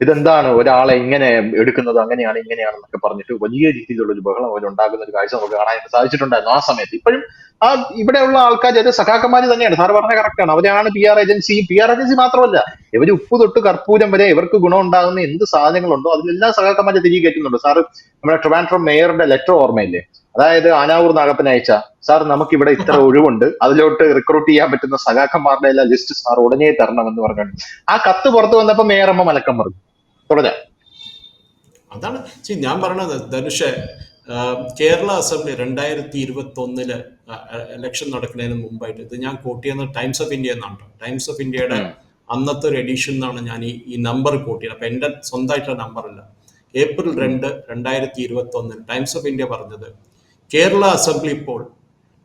ഇതെന്താണ്? ഒരാളെ ഇങ്ങനെ എടുക്കുന്നത് അങ്ങനെയാണ് ഇങ്ങനെയാണെന്നൊക്കെ പറഞ്ഞിട്ട് വലിയ രീതിയിലുള്ള ഒരു ബഹളം അവർ ഒരു കാഴ്ച നമുക്ക് കാണാൻ സാധിച്ചിട്ടുണ്ടായിരുന്നു ആ സമയത്ത്. ഇപ്പോഴും ആ ഇവിടെയുള്ള ആൾക്കാർ അത് സഖാക്കന്മാര് തന്നെയാണ്. സാർ പറഞ്ഞ കറക്റ്റാണ് അവരാണ് P R agency P R agency മാത്രമല്ല ഇവർ ഉപ്പ് തൊട്ട് കർപ്പൂരം വരെ ഇവർക്ക് ഗുണം ഉണ്ടാകുന്ന എന്ത് സാധനങ്ങളുണ്ടോ അതിലെല്ലാം സഖാക്കന്മാരെ തിരികെ കയറ്റുന്നുണ്ട് സാർ നമ്മുടെ ട്രിവാൻഡ്രം മേയറുടെ ലെറ്റർ ഓർമ്മയില്ലേ? അതായത് ആനാവൂർ നാഗപ്പൻ അയച്ച സാർ നമുക്ക് ഇവിടെ ഇത്ര ഒഴിവുണ്ട്. അതിലോട്ട് റിക്രൂട്ട് ചെയ്യാൻ പറ്റുന്ന സഖാക്കന്മാരുടെ എല്ലാം ലിസ്റ്റ് സാർ ഉടനെ തരണം എന്ന് പറഞ്ഞു ആ കത്ത് പുറത്തു വന്നപ്പോ അമ്മ മലക്കം പറഞ്ഞു തുടരാം. അതാണ്. ഞാൻ പറഞ്ഞത് ധനുഷ് കേരള അസംബ്ലി രണ്ടായിരത്തി ഇരുപത്തി ഒന്നിൽ ഇലക്ഷൻ നടക്കുന്നതിന് മുമ്പായിട്ട് ഇത് ഞാൻ കോട്ട് ചെയ്യുന്ന ടൈംസ് ഓഫ് ഇന്ത്യ എന്നാണ് ടൈംസ് ഓഫ് ഇന്ത്യയുടെ അന്നത്തെ ഒരു എഡിഷൻ എന്നാണ് ഞാൻ ഈ ഈ നമ്പർ കോട്ട് ചെയ്യുന്നത്. അപ്പൊ എന്റെ സ്വന്തമായിട്ടുള്ള നമ്പർ അല്ല. ഏപ്രിൽ രണ്ട് രണ്ടായിരത്തി ഇരുപത്തി ഒന്നിൽ ടൈംസ് ഓഫ് ഇന്ത്യ പറഞ്ഞത് കേരള അസംബ്ലി ഇപ്പോൾ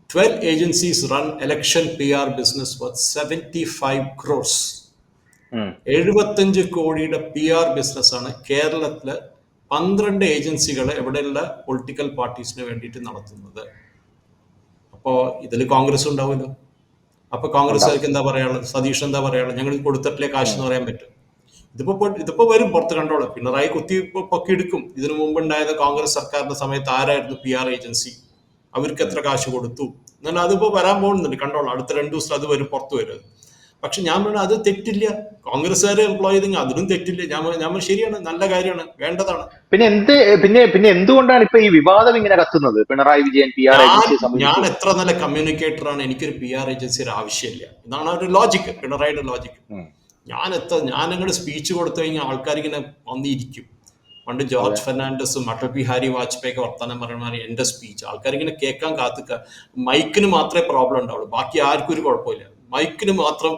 twelve agencies run election P R business worth seventy five crores എഴുപത്തഞ്ച് കോടിയുടെ പി ആർ ബിസിനസ്സാണ് കേരളത്തിൽ പന്ത്രണ്ട് ഏജൻസികൾ എവിടെയുള്ള പൊളിറ്റിക്കൽ പാർട്ടീസിന് വേണ്ടിയിട്ട് നടത്തുന്നത്? അപ്പോ ഇതിൽ കോൺഗ്രസ് ഉണ്ടാവുമല്ലോ. അപ്പൊ കോൺഗ്രസ്സുകാർക്ക് എന്താ പറയാനുള്ളത്? സതീഷ് എന്താ പറയാനുള്ളത്? ഞങ്ങൾ കൊടുത്തിട്ടില്ലേ കാശ് എന്ന് പറയാൻ പറ്റും. ഇതിപ്പോ ഇതിപ്പോ വരും പുറത്ത് കണ്ടോളെ. പിണറായി കുത്തി പൊക്കി പൊക്കിയെടുക്കും. ഇതിനു മുമ്പ് ഉണ്ടായത് കോൺഗ്രസ് സർക്കാരിന്റെ സമയത്ത് ആരായിരുന്നു പി ആർ ഏജൻസി? അവർക്ക് എത്ര കാശ് കൊടുത്തു? എന്നാൽ അതിപ്പോ വരാൻ പോകുന്നുണ്ട്. കണ്ടോളാം. അടുത്ത രണ്ടു ദിവസം അത് വരും പുറത്തു വരും. പക്ഷെ ഞാൻ പറഞ്ഞു അത് തെറ്റില്ല. കോൺഗ്രസ്സുകാരെ എംപ്ലോയ് ചെയ്തെങ്കിൽ അതിനും തെറ്റില്ല. ഞാൻ ഞാൻ പറഞ്ഞു, ശരിയാണ്. നല്ല കാര്യമാണ്. വേണ്ടതാണ്. പിന്നെ എന്ത് പിന്നെ പിന്നെ എന്തുകൊണ്ടാണ് ഇപ്പൊ ഈ വിവാദം ഇങ്ങനെ കത്തുന്നത്? പിണറായി വിജയൻ പി ആർ ഞാൻ എത്ര നല്ല കമ്മ്യൂണിക്കേറ്റർ ആണ് എനിക്കൊരു പി ആർ ഏജൻസിയുടെ ആവശ്യമില്ല. ഇതാണ് ഒരു ലോജിക് പിണറായിയുടെ ലോജിക് ഞാൻ എത്ര ഞാൻ അങ്ങോട്ട് സ്പീച്ച് കൊടുത്തു കഴിഞ്ഞാൽ ആൾക്കാർ ഇങ്ങനെ വന്നിരിക്കും. പണ്ട് ജോർജ് ഫെർണാണ്ടസും അടൽ ബിഹാരി വാജ്പേയി ഒക്കെ വർത്തമാനം പറയുന്ന എന്റെ സ്പീച്ച് ആൾക്കാർ ഇങ്ങനെ കേൾക്കാൻ കാത്തുക മൈക്കിന് മാത്രമേ പ്രോബ്ലം ഉണ്ടാവുള്ളൂ. ബാക്കി ആർക്കും ഒരു കുഴപ്പമില്ല. മൈക്കിന് മാത്രം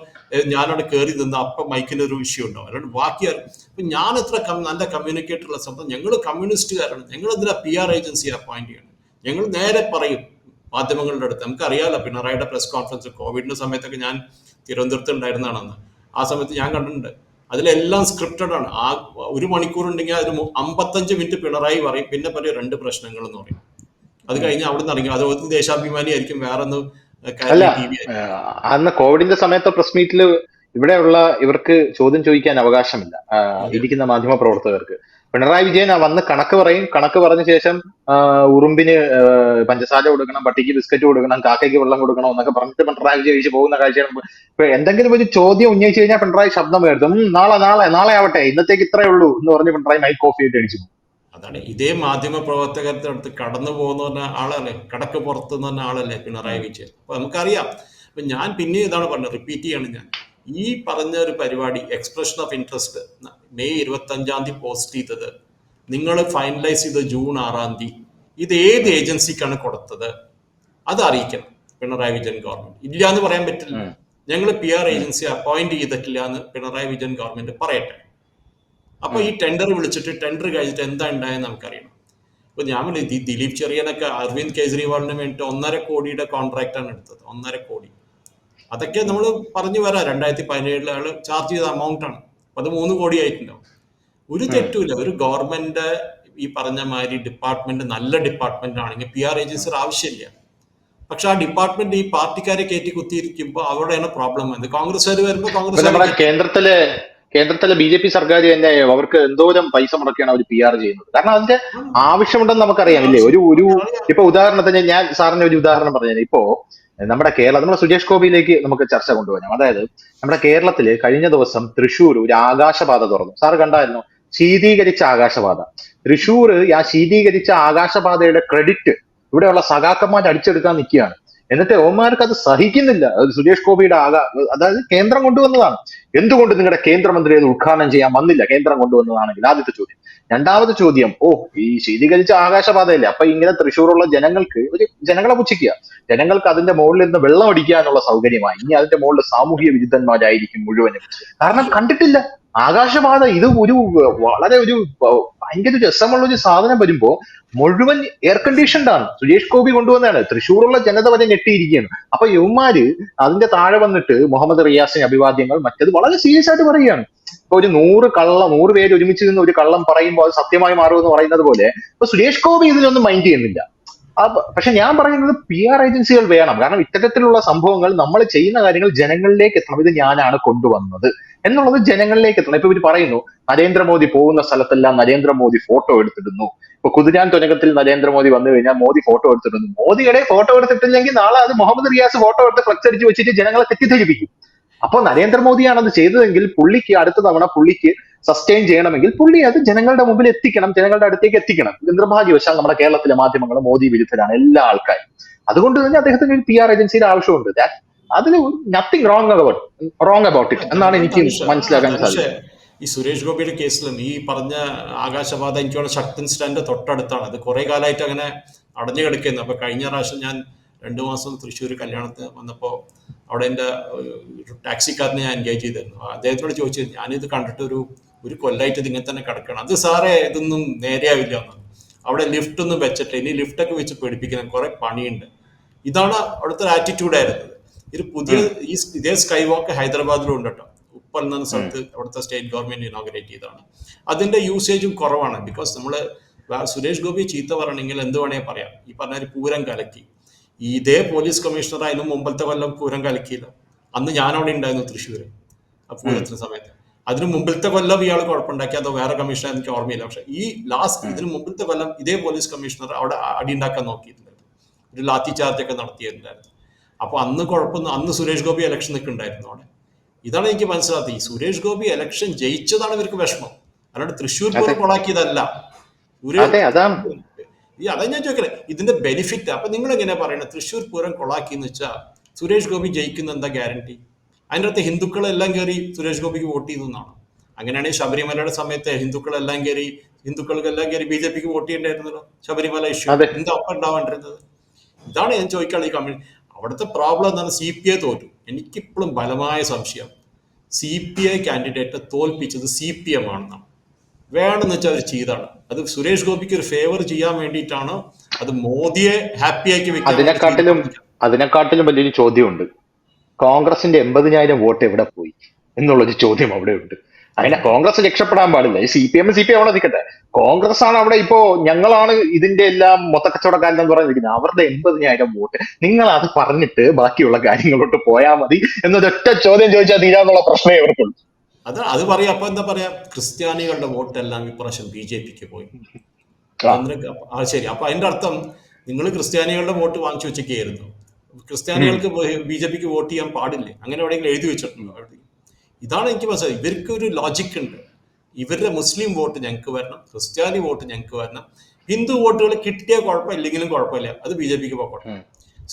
ഞാനവിടെ കയറി നിന്ന് അപ്പൊ മൈക്കിന് ഒരു വിഷയം ഉണ്ടാവും അല്ലാണ്ട് ബാക്കി അപ്പം ഞാൻ എത്ര നല്ല കമ്മ്യൂണിക്കേറ്റർ ഉള്ള സംഭവം ഞങ്ങൾ കമ്മ്യൂണിസ്റ്റുകാരാണ് ഞങ്ങൾ എന്തിനാ പി ആർ ഏജൻസി അപ്പോയിന്റ് ചെയ്യണം? ഞങ്ങൾ നേരെ പറയും മാധ്യമങ്ങളുടെ അടുത്ത്. നമുക്കറിയാലോ പിണറായിയുടെ പ്രസ് കോൺഫറൻസ് കോവിഡിന്റെ സമയത്തൊക്കെ ഞാൻ തിരുവനന്തപുരത്ത് ഉണ്ടായിരുന്നതാണെന്ന്. ആ സമയത്ത് ഞാൻ കണ്ടിട്ടുണ്ട്. അതിലെല്ലാം സ്ക്രിപ്റ്റഡ് ആണ്. ആ ഒരു മണിക്കൂർ ഉണ്ടെങ്കിൽ അതിന് അമ്പത്തഞ്ച് മിനിറ്റ് പിണറായി പറയും. പിന്നെ പറയും രണ്ട് പ്രശ്നങ്ങൾ എന്ന് പറയും. അത് കഴിഞ്ഞ് അവിടെ നിന്ന് ഇറങ്ങി. അത് ദേശാഭിമാനി ആയിരിക്കും വേറെ ഒന്ന് അല്ല അന്ന് കോവിഡിന്റെ സമയത്ത് പ്രസ് മീറ്റിൽ ഇവിടെയുള്ള ഇവർക്ക് ചോദ്യം ചോദിക്കാൻ അവകാശമില്ല ഇരിക്കുന്ന മാധ്യമ പ്രവർത്തകർക്ക്. പിണറായി വിജയൻ വന്ന് കണക്ക് പറയും. കണക്ക് പറഞ്ഞ ശേഷം ഉറുമ്പിന് പഞ്ചസാര കൊടുക്കണം പട്ടിക്ക് ബിസ്ക്കറ്റ് കൊടുക്കണം കാക്കയ്ക്ക് വെള്ളം കൊടുക്കണം എന്നൊക്കെ പറഞ്ഞിട്ട് പിണറായി വിജയൻ കഴിച്ച് പോകുന്ന കാഴ്ചയാണ് ഇപ്പൊ- എന്തെങ്കിലും ഒരു ചോദ്യം ഉന്നയിച്ചു കഴിഞ്ഞാൽ പിണറായി ശബ്ദം ഉയർത്തും. നാളെ നാളെ നാളെ ആവട്ടെ ഇന്നത്തേക്ക് ഇത്രയേ ഉള്ളൂ എന്ന് പറഞ്ഞ് പിണറായി മൈക്ക് ഓഫ് ചെയ്തിട്ട് അടിച്ചു പോകും. അതാണ്. ഇതേ മാധ്യമ പ്രവർത്തകരുടെ അടുത്ത് കടന്നു പോകുന്ന പറഞ്ഞ ആളല്ലേ? കടക്ക് പുറത്ത് നിന്ന് പറഞ്ഞ ആളല്ലേ പിണറായി വിജയൻ? അപ്പൊ നമുക്കറിയാം. അപ്പൊ ഞാൻ പിന്നെ ഇതാണ് പറഞ്ഞത് റിപ്പീറ്റ് ചെയ്യാണ് ഞാൻ. ഈ പറഞ്ഞ ഒരു പരിപാടി എക്സ്പ്രഷൻ ഓഫ് ഇൻട്രസ്റ്റ് മെയ് ഇരുപത്തി അഞ്ചാം തീയതി പോസ്റ്റ് ചെയ്തത് നിങ്ങൾ ഫൈനലൈസ് ചെയ്ത ജൂൺ ആറാം തീയതി ഇത് ഏത് ഏജൻസിക്കാണ് കൊടുത്തത്? അത് അറിയിക്കണം പിണറായി വിജയൻ ഗവൺമെന്റ് ഇല്ല എന്ന് പറയാൻ പറ്റില്ല. ഞങ്ങൾ പി ആർ ഏജൻസി അപ്പോയിന്റ് ചെയ്തിട്ടില്ല എന്ന് പിണറായി വിജയൻ ഗവൺമെന്റ് പറയട്ടെ. അപ്പൊ ഈ ടെൻഡർ വിളിച്ചിട്ട് ടെൻഡർ കഴിഞ്ഞിട്ട് എന്താ ഉണ്ടായെന്ന് നമുക്കറിയണം. അപ്പൊ ഞാൻ വിളി ഈ ദിലീപ് ചെറിയനൊക്കെ അരവിന്ദ് കെജ്രിവാളിന് വേണ്ടിയിട്ട് ഒന്നര കോടിയുടെ കോൺട്രാക്ട് ആണ് എടുത്തത് ഒന്നര കോടി. അതൊക്കെ നമ്മൾ പറഞ്ഞു വരാം രണ്ടായിരത്തി പതിനേഴിൽ ആൾ ചാർജ് ചെയ്ത എമൗണ്ട് ആണ്. അപ്പൊ അത് മൂന്ന് കോടി ആയിട്ടുണ്ടാവും. ഒരു തെറ്റുമില്ല ഒരു ഗവൺമെന്റ് ഈ പറഞ്ഞ മാതിരി ഡിപ്പാർട്ട്മെന്റ് നല്ല ഡിപ്പാർട്ട്മെന്റ് ആണെങ്കിൽ പി ആർ ഏജൻസിയുടെ ആവശ്യമില്ല. പക്ഷെ ആ ഡിപ്പാർട്ട്മെന്റ് ഈ പാർട്ടിക്കാരെ കയറ്റി കുത്തിയിരിക്കുമ്പോൾ അവിടെയാണ് പ്രോബ്ലം വന്നത്. കോൺഗ്രസ്സുകാർ വരുമ്പോൾ കോൺഗ്രസ് കേന്ദ്രത്തിലെ കേന്ദ്രത്തിലെ ബി ജെ പി സർക്കാർ തന്നെ അവർക്ക് എന്തോരം പൈസ മുടക്കിയാണ് അവർ പി ആർ ചെയ്യുന്നത്. കാരണം അതിന്റെ ആവശ്യമുണ്ടെന്ന് നമുക്കറിയാമില്ലേ ഒരു ഒരു ഇപ്പൊ ഉദാഹരണത്തിന് ഞാൻ സാറിന് ഒരു ഉദാഹരണം പറഞ്ഞു ഇപ്പോ നമ്മുടെ കേരളം നമ്മുടെ സുരേഷ് ഗോപിയിലേക്ക് നമുക്ക് ചർച്ച കൊണ്ടുവരാം. അതായത് നമ്മുടെ കേരളത്തിൽ കഴിഞ്ഞ ദിവസം തൃശ്ശൂർ ഒരു ആകാശപാത തുറന്നു. സാർ കണ്ടായിരുന്നു? ശീതീകരിച്ച ആകാശപാത. തൃശ്ശൂർ ആ ശീതീകരിച്ച ആകാശപാതയുടെ ക്രെഡിറ്റ് ഇവിടെയുള്ള സഖാക്കന്മാർ അടിച്ചെടുക്കാൻ നിൽക്കുകയാണ്. എന്നിട്ട് ഓമാർക്ക് അത് സഹിക്കുന്നില്ല. അത് സുരേഷ് ഗോപിയുടെ ആകാ അതായത് കേന്ദ്രം കൊണ്ടുവന്നതാണ്. എന്തുകൊണ്ട് നിങ്ങളുടെ കേന്ദ്രമന്ത്രി അത് ഉദ്ഘാടനം ചെയ്യാൻ വന്നില്ല? കേന്ദ്രം കൊണ്ടുവന്നതാണെങ്കിൽ ആദ്യത്തെ ചോദ്യം. രണ്ടാമത്തെ ചോദ്യം ഓ ഈ ശീതീകരിച്ച ആകാശപാതയല്ലേ? അപ്പൊ ഇങ്ങനെ തൃശ്ശൂരുള്ള ജനങ്ങൾക്ക് ഒരു ജനങ്ങളെ പുച്ഛിക്കുക. ജനങ്ങൾക്ക് അതിന്റെ മുകളിൽ നിന്ന് വെള്ളം അടിക്കാനുള്ള സൗകര്യമായി. ഇനി അതിന്റെ മുകളിൽ സാമൂഹിക വിരുദ്ധന്മാരായിരിക്കും മുഴുവനും. കാരണം കണ്ടിട്ടില്ല. ആകാശപാത ഇത് ഒരു വളരെ ഒരു ഭയങ്കര രസമുള്ള ഒരു സാധനം വരുമ്പോ മുഴുവൻ എയർ കണ്ടീഷൻഡ് ആണ്. സുരേഷ് ഗോപി കൊണ്ടുവന്നതാണ്. തൃശ്ശൂരുള്ള ജനത വരെ ഞെട്ടിയിരിക്കുകയാണ്. അപ്പൊ യവന്മാര് അതിന്റെ താഴെ വന്നിട്ട് മുഹമ്മദ് റിയാസിന് അഭിവാദ്യങ്ങൾ മറ്റത് വളരെ സീരിയസ് ആയിട്ട് പറയുകയാണ്. ഇപ്പൊ ഒരു നൂറ് കള്ളം നൂറ് പേര് ഒരുമിച്ച് നിന്ന് ഒരു കള്ളം പറയുമ്പോൾ അത് സത്യമായി മാറുമെന്ന് പറയുന്നത് പോലെ ഇപ്പൊ സുരേഷ് ഗോപി ഇതിലൊന്നും മൈൻഡ് ചെയ്യുന്നില്ല. പക്ഷെ ഞാൻ പറയുന്നത് പി ആർ ഏജൻസികൾ വേണം. കാരണം ഇത്തരത്തിലുള്ള സംഭവങ്ങൾ നമ്മൾ ചെയ്യുന്ന കാര്യങ്ങൾ ജനങ്ങളിലേക്ക് എത്തണം. ഇത് ഞാനാണ് കൊണ്ടുവന്നത് എന്നുള്ളത് ജനങ്ങളിലേക്ക് എത്തണം. ഇപ്പൊ ഇവർ പറയുന്നു നരേന്ദ്രമോദി പോകുന്ന സ്ഥലത്തെല്ലാം നരേന്ദ്രമോദി ഫോട്ടോ എടുത്തിടുന്നു. ഇപ്പൊ കുതിരാൻ തുരങ്കത്തിൽ നരേന്ദ്രമോദി വന്നു കഴിഞ്ഞാൽ മോദി ഫോട്ടോ എടുത്തിടുന്നു. മോദിയുടെ ഫോട്ടോ എടുത്തിട്ടില്ലെങ്കിൽ നാളെ അത് മുഹമ്മദ് റിയാസ് ഫോട്ടോ എടുത്ത് ഫ്ലക്സ് അടിച്ച് വെച്ചിട്ട് ജനങ്ങളെ തെറ്റിദ്ധരിപ്പിക്കും. അപ്പോൾ നരേന്ദ്രമോദിയാണ് അത് ചെയ്തതെങ്കിൽ പുള്ളിക്ക് അടുത്ത തവണ പുള്ളിക്ക് സസ്റ്റെയിൻ ചെയ്യണമെങ്കിൽ പുള്ളി അത് ജനങ്ങളുടെ മുമ്പിൽ എത്തിക്കണം ജനങ്ങളുടെ അടുത്തേക്ക് എത്തിക്കണം. നിർഭാഗ്യവശാൽ നമ്മുടെ കേരളത്തിലെ മാധ്യമങ്ങൾ മോദി വിരുദ്ധരാണ് എല്ലാ ആൾക്കാരും. അതുകൊണ്ട് തന്നെ അദ്ദേഹത്തിന് ഒരു പി ആർ ഏജൻസിയുടെ ആവശ്യമുണ്ട്. ദാറ്റ് അതിൽ nothing wrong about wrong about it എന്നാണ് എനിക്ക് മനസ്സിലാക്കാൻ സാധിക്കുന്നത് സാധിച്ചത്. ഈ സുരേഷ് ഗോപിയുടെ കേസിലും ഈ പറഞ്ഞ ആകാശവാദം എനിക്ക് തോന്നുന്നു ശക്തൻ സ്റ്റാൻഡ് തൊട്ടടുത്താണ്. അത് കുറെ കാലമായിട്ട് അങ്ങനെ അടഞ്ഞു കിടക്കുന്നു. അപ്പൊ കഴിഞ്ഞ പ്രാവശ്യം ഞാൻ രണ്ടു മാസം തൃശ്ശൂർ കല്യാണത്തിന് വന്നപ്പോൾ അവിടെ എന്റെ ടാക്സിക്കാരനെ ഞാൻ എൻഗേജ് ചെയ്തിരുന്നു. അദ്ദേഹത്തോട് ചോദിച്ചത് ഞാനിത് കണ്ടിട്ട് ഒരു ഒരു കൊല്ലായിട്ട് ഇത് ഇങ്ങനെ തന്നെ കിടക്കണം. അത് സാറേ ഇതൊന്നും നേരെയാവില്ല അവിടെ ലിഫ്റ്റ് ഒന്നും വെച്ചിട്ട് ഇനി ലിഫ്റ്റൊക്കെ വെച്ച് പേടിപ്പിക്കണം. കുറെ പണിയുണ്ട്. ഇതാണ് അവിടുത്തെ ആറ്റിറ്റ്യൂഡ് ആയിരുന്നത്. ഇത് പുതിയ ഈ ഇതേ സ്കൈ വാക്ക് ഹൈദരാബാദിലും ഉണ്ട് കേട്ടോ. ഉപ്പൽ എന്ന സ്ഥലത്ത് അവിടുത്തെ സ്റ്റേറ്റ് ഗവൺമെന്റ് ഇനോഗ്രേറ്റ് ചെയ്തതാണ്. അതിന്റെ യൂസേജും കുറവാണ്. ബിക്കോസ് നമ്മൾ സുരേഷ് ഗോപി ചീത്ത പറയണമെങ്കിൽ എന്ത് വേണേ പറയാം. ഈ പറഞ്ഞ ഒരു പൂരം കലക്കി. ഇതേ പോലീസ് കമ്മീഷണർ അതിന് മുമ്പത്തെ കൊല്ലം പൂരം കലക്കിയില്ല അന്ന് ഞാൻ അവിടെ ഉണ്ടായിരുന്നു തൃശ്ശൂര് ആ പൂരത്തിന് സമയത്ത്. അതിന് മുമ്പിലത്തെ കൊല്ലം ഇയാൾ കുഴപ്പമുണ്ടാക്കി അതോ വേറെ കമ്മീഷണർ എനിക്ക് ഓർമ്മയില്ല. പക്ഷെ ഈ ലാസ്റ്റ് ഇതിന് മുമ്പിലത്തെ കൊല്ലം ഇതേ പോലീസ് കമ്മീഷണർ അവിടെ അടി ഉണ്ടാക്കാൻ നോക്കിയിട്ടുണ്ടായിരുന്നു. ഒരു ലാത്തി ചാർജ് ഒക്കെ നടത്തിയിട്ടുണ്ടായിരുന്നു. അപ്പൊ അന്ന് കുഴപ്പമൊന്നും അന്ന് സുരേഷ് ഗോപി ഇലക്ഷൻ നിൽക്കുന്നുണ്ടായിരുന്നു അവിടെ. ഇതാണ് എനിക്ക് മനസ്സിലാത്തത് ഈ സുരേഷ് ഗോപി ഇലക്ഷൻ ജയിച്ചതാണ് ഇവർക്ക് വിഷമം. അല്ലാണ്ട് തൃശ്ശൂർ പോലും കൊളാക്കിയതല്ല. അതാണ്. ഈ അതാ ഞാൻ ചോദിക്കണേ ഇതിന്റെ ബെനിഫിറ്റ് അപ്പൊ നിങ്ങൾ എങ്ങനെയാ പറയുന്നത് തൃശ്ശൂർ പൂരം കൊളാക്കി എന്ന് വെച്ചാൽ സുരേഷ് ഗോപി ജയിക്കുന്ന എന്താ ഗ്യാരണ്ടി അതിന്റെ അടുത്ത് ഹിന്ദുക്കളെല്ലാം കയറി സുരേഷ് ഗോപിക്ക് വോട്ട് ചെയ്തു എന്നാണ്? അങ്ങനെയാണെങ്കിൽ ശബരിമലയുടെ സമയത്ത് ഹിന്ദുക്കളെല്ലാം കയറി ഹിന്ദുക്കൾക്കെല്ലാം കയറി ബി ജെ പിക്ക് വോട്ട് ചെയ്യണ്ടായിരുന്നല്ലോ? ശബരിമല ഇഷ്യൂ എന്താ അപ്പം ഉണ്ടാവേണ്ടിരുന്നത് ഇതാണ് ഞാൻ ചോദിക്കാനുള്ള ഈ കമ്മ്യൂണി അവിടുത്തെ പ്രോബ്ലം എന്താണ് സി പി ഐ തോറ്റു. എനിക്കിപ്പോഴും ബലമായ സംശയം. സി പി ഐ കാൻഡിഡേറ്റ് തോൽപ്പിച്ചത് സി പി എം ആണെന്നാണ്. വേണമെന്ന് വെച്ചാൽ അവർ ചെയ്താണ്. അത് സുരേഷ് ഗോപിക്ക് ഒരു ഫേവർ ചെയ്യാൻ വേണ്ടിയിട്ടാണ് അത് മോദിയെ ഹാപ്പി ആക്കി വെക്കാൻ അതിനെക്കാട്ടിലും അതിനെക്കാട്ടിലും വലിയൊരു ചോദ്യമുണ്ട്. കോൺഗ്രസിന്റെ എൺപതിനായിരം വോട്ട് എവിടെ പോയി എന്നുള്ളൊരു ചോദ്യം അവിടെ ഉണ്ട് അതിനെ കോൺഗ്രസ് രക്ഷപ്പെടാൻ പാടില്ല. ഈ C P M C P M അവിടെ നിൽക്കട്ടെ. കോൺഗ്രസ് ആണ് അവിടെ ഇപ്പോ ഞങ്ങളാണ് ഇതിന്റെ എല്ലാം മൊത്തക്കച്ചവടക്കാരൻ എന്ന് പറഞ്ഞിരിക്കുന്നത്. അവരുടെ എൺപതിനായിരം വോട്ട് നിങ്ങൾ അത് പറഞ്ഞിട്ട് ബാക്കിയുള്ള കാര്യങ്ങളോട്ട് പോയാൽ മതി എന്നൊരൊറ്റ ചോദ്യം ചോദിച്ചാൽ തീരാന്നുള്ള പ്രശ്നമേ ഇവർക്കുള്ളൂ. അത് അത് പറയാം. അപ്പൊ എന്താ പറയാ? ക്രിസ്ത്യാനികളുടെ വോട്ടെല്ലാം ഇപ്രാവശ്യം ബി ജെ പിക്ക് പോയി. ആ. ശരി. അപ്പൊ അതിന്റെ അർത്ഥം നിങ്ങൾ ക്രിസ്ത്യാനികളുടെ വോട്ട് വാങ്ങിച്ചു വെച്ചൊക്കെയായിരുന്നു. ക്രിസ്ത്യാനികൾക്ക് ബി ജെ പിക്ക് വോട്ട് ചെയ്യാൻ പാടില്ലേ? അങ്ങനെ എവിടെയെങ്കിലും എഴുതി വെച്ചിട്ടുണ്ടോ? ഇതാണ് എനിക്ക് മനസ്സിലായി. ഇവർക്ക് ഒരു ലോജിക് ഉണ്ട്. ഇവരുടെ മുസ്ലിം വോട്ട് ഞങ്ങൾക്ക് വരണം ക്രിസ്ത്യാനി വോട്ട് ഞങ്ങൾക്ക് വരണം. ഹിന്ദു വോട്ടുകൾ കിട്ടിയ കുഴപ്പമില്ലെങ്കിലും കുഴപ്പമില്ല. അത് ബി ജെ പിക്ക് പോകട്ടെ.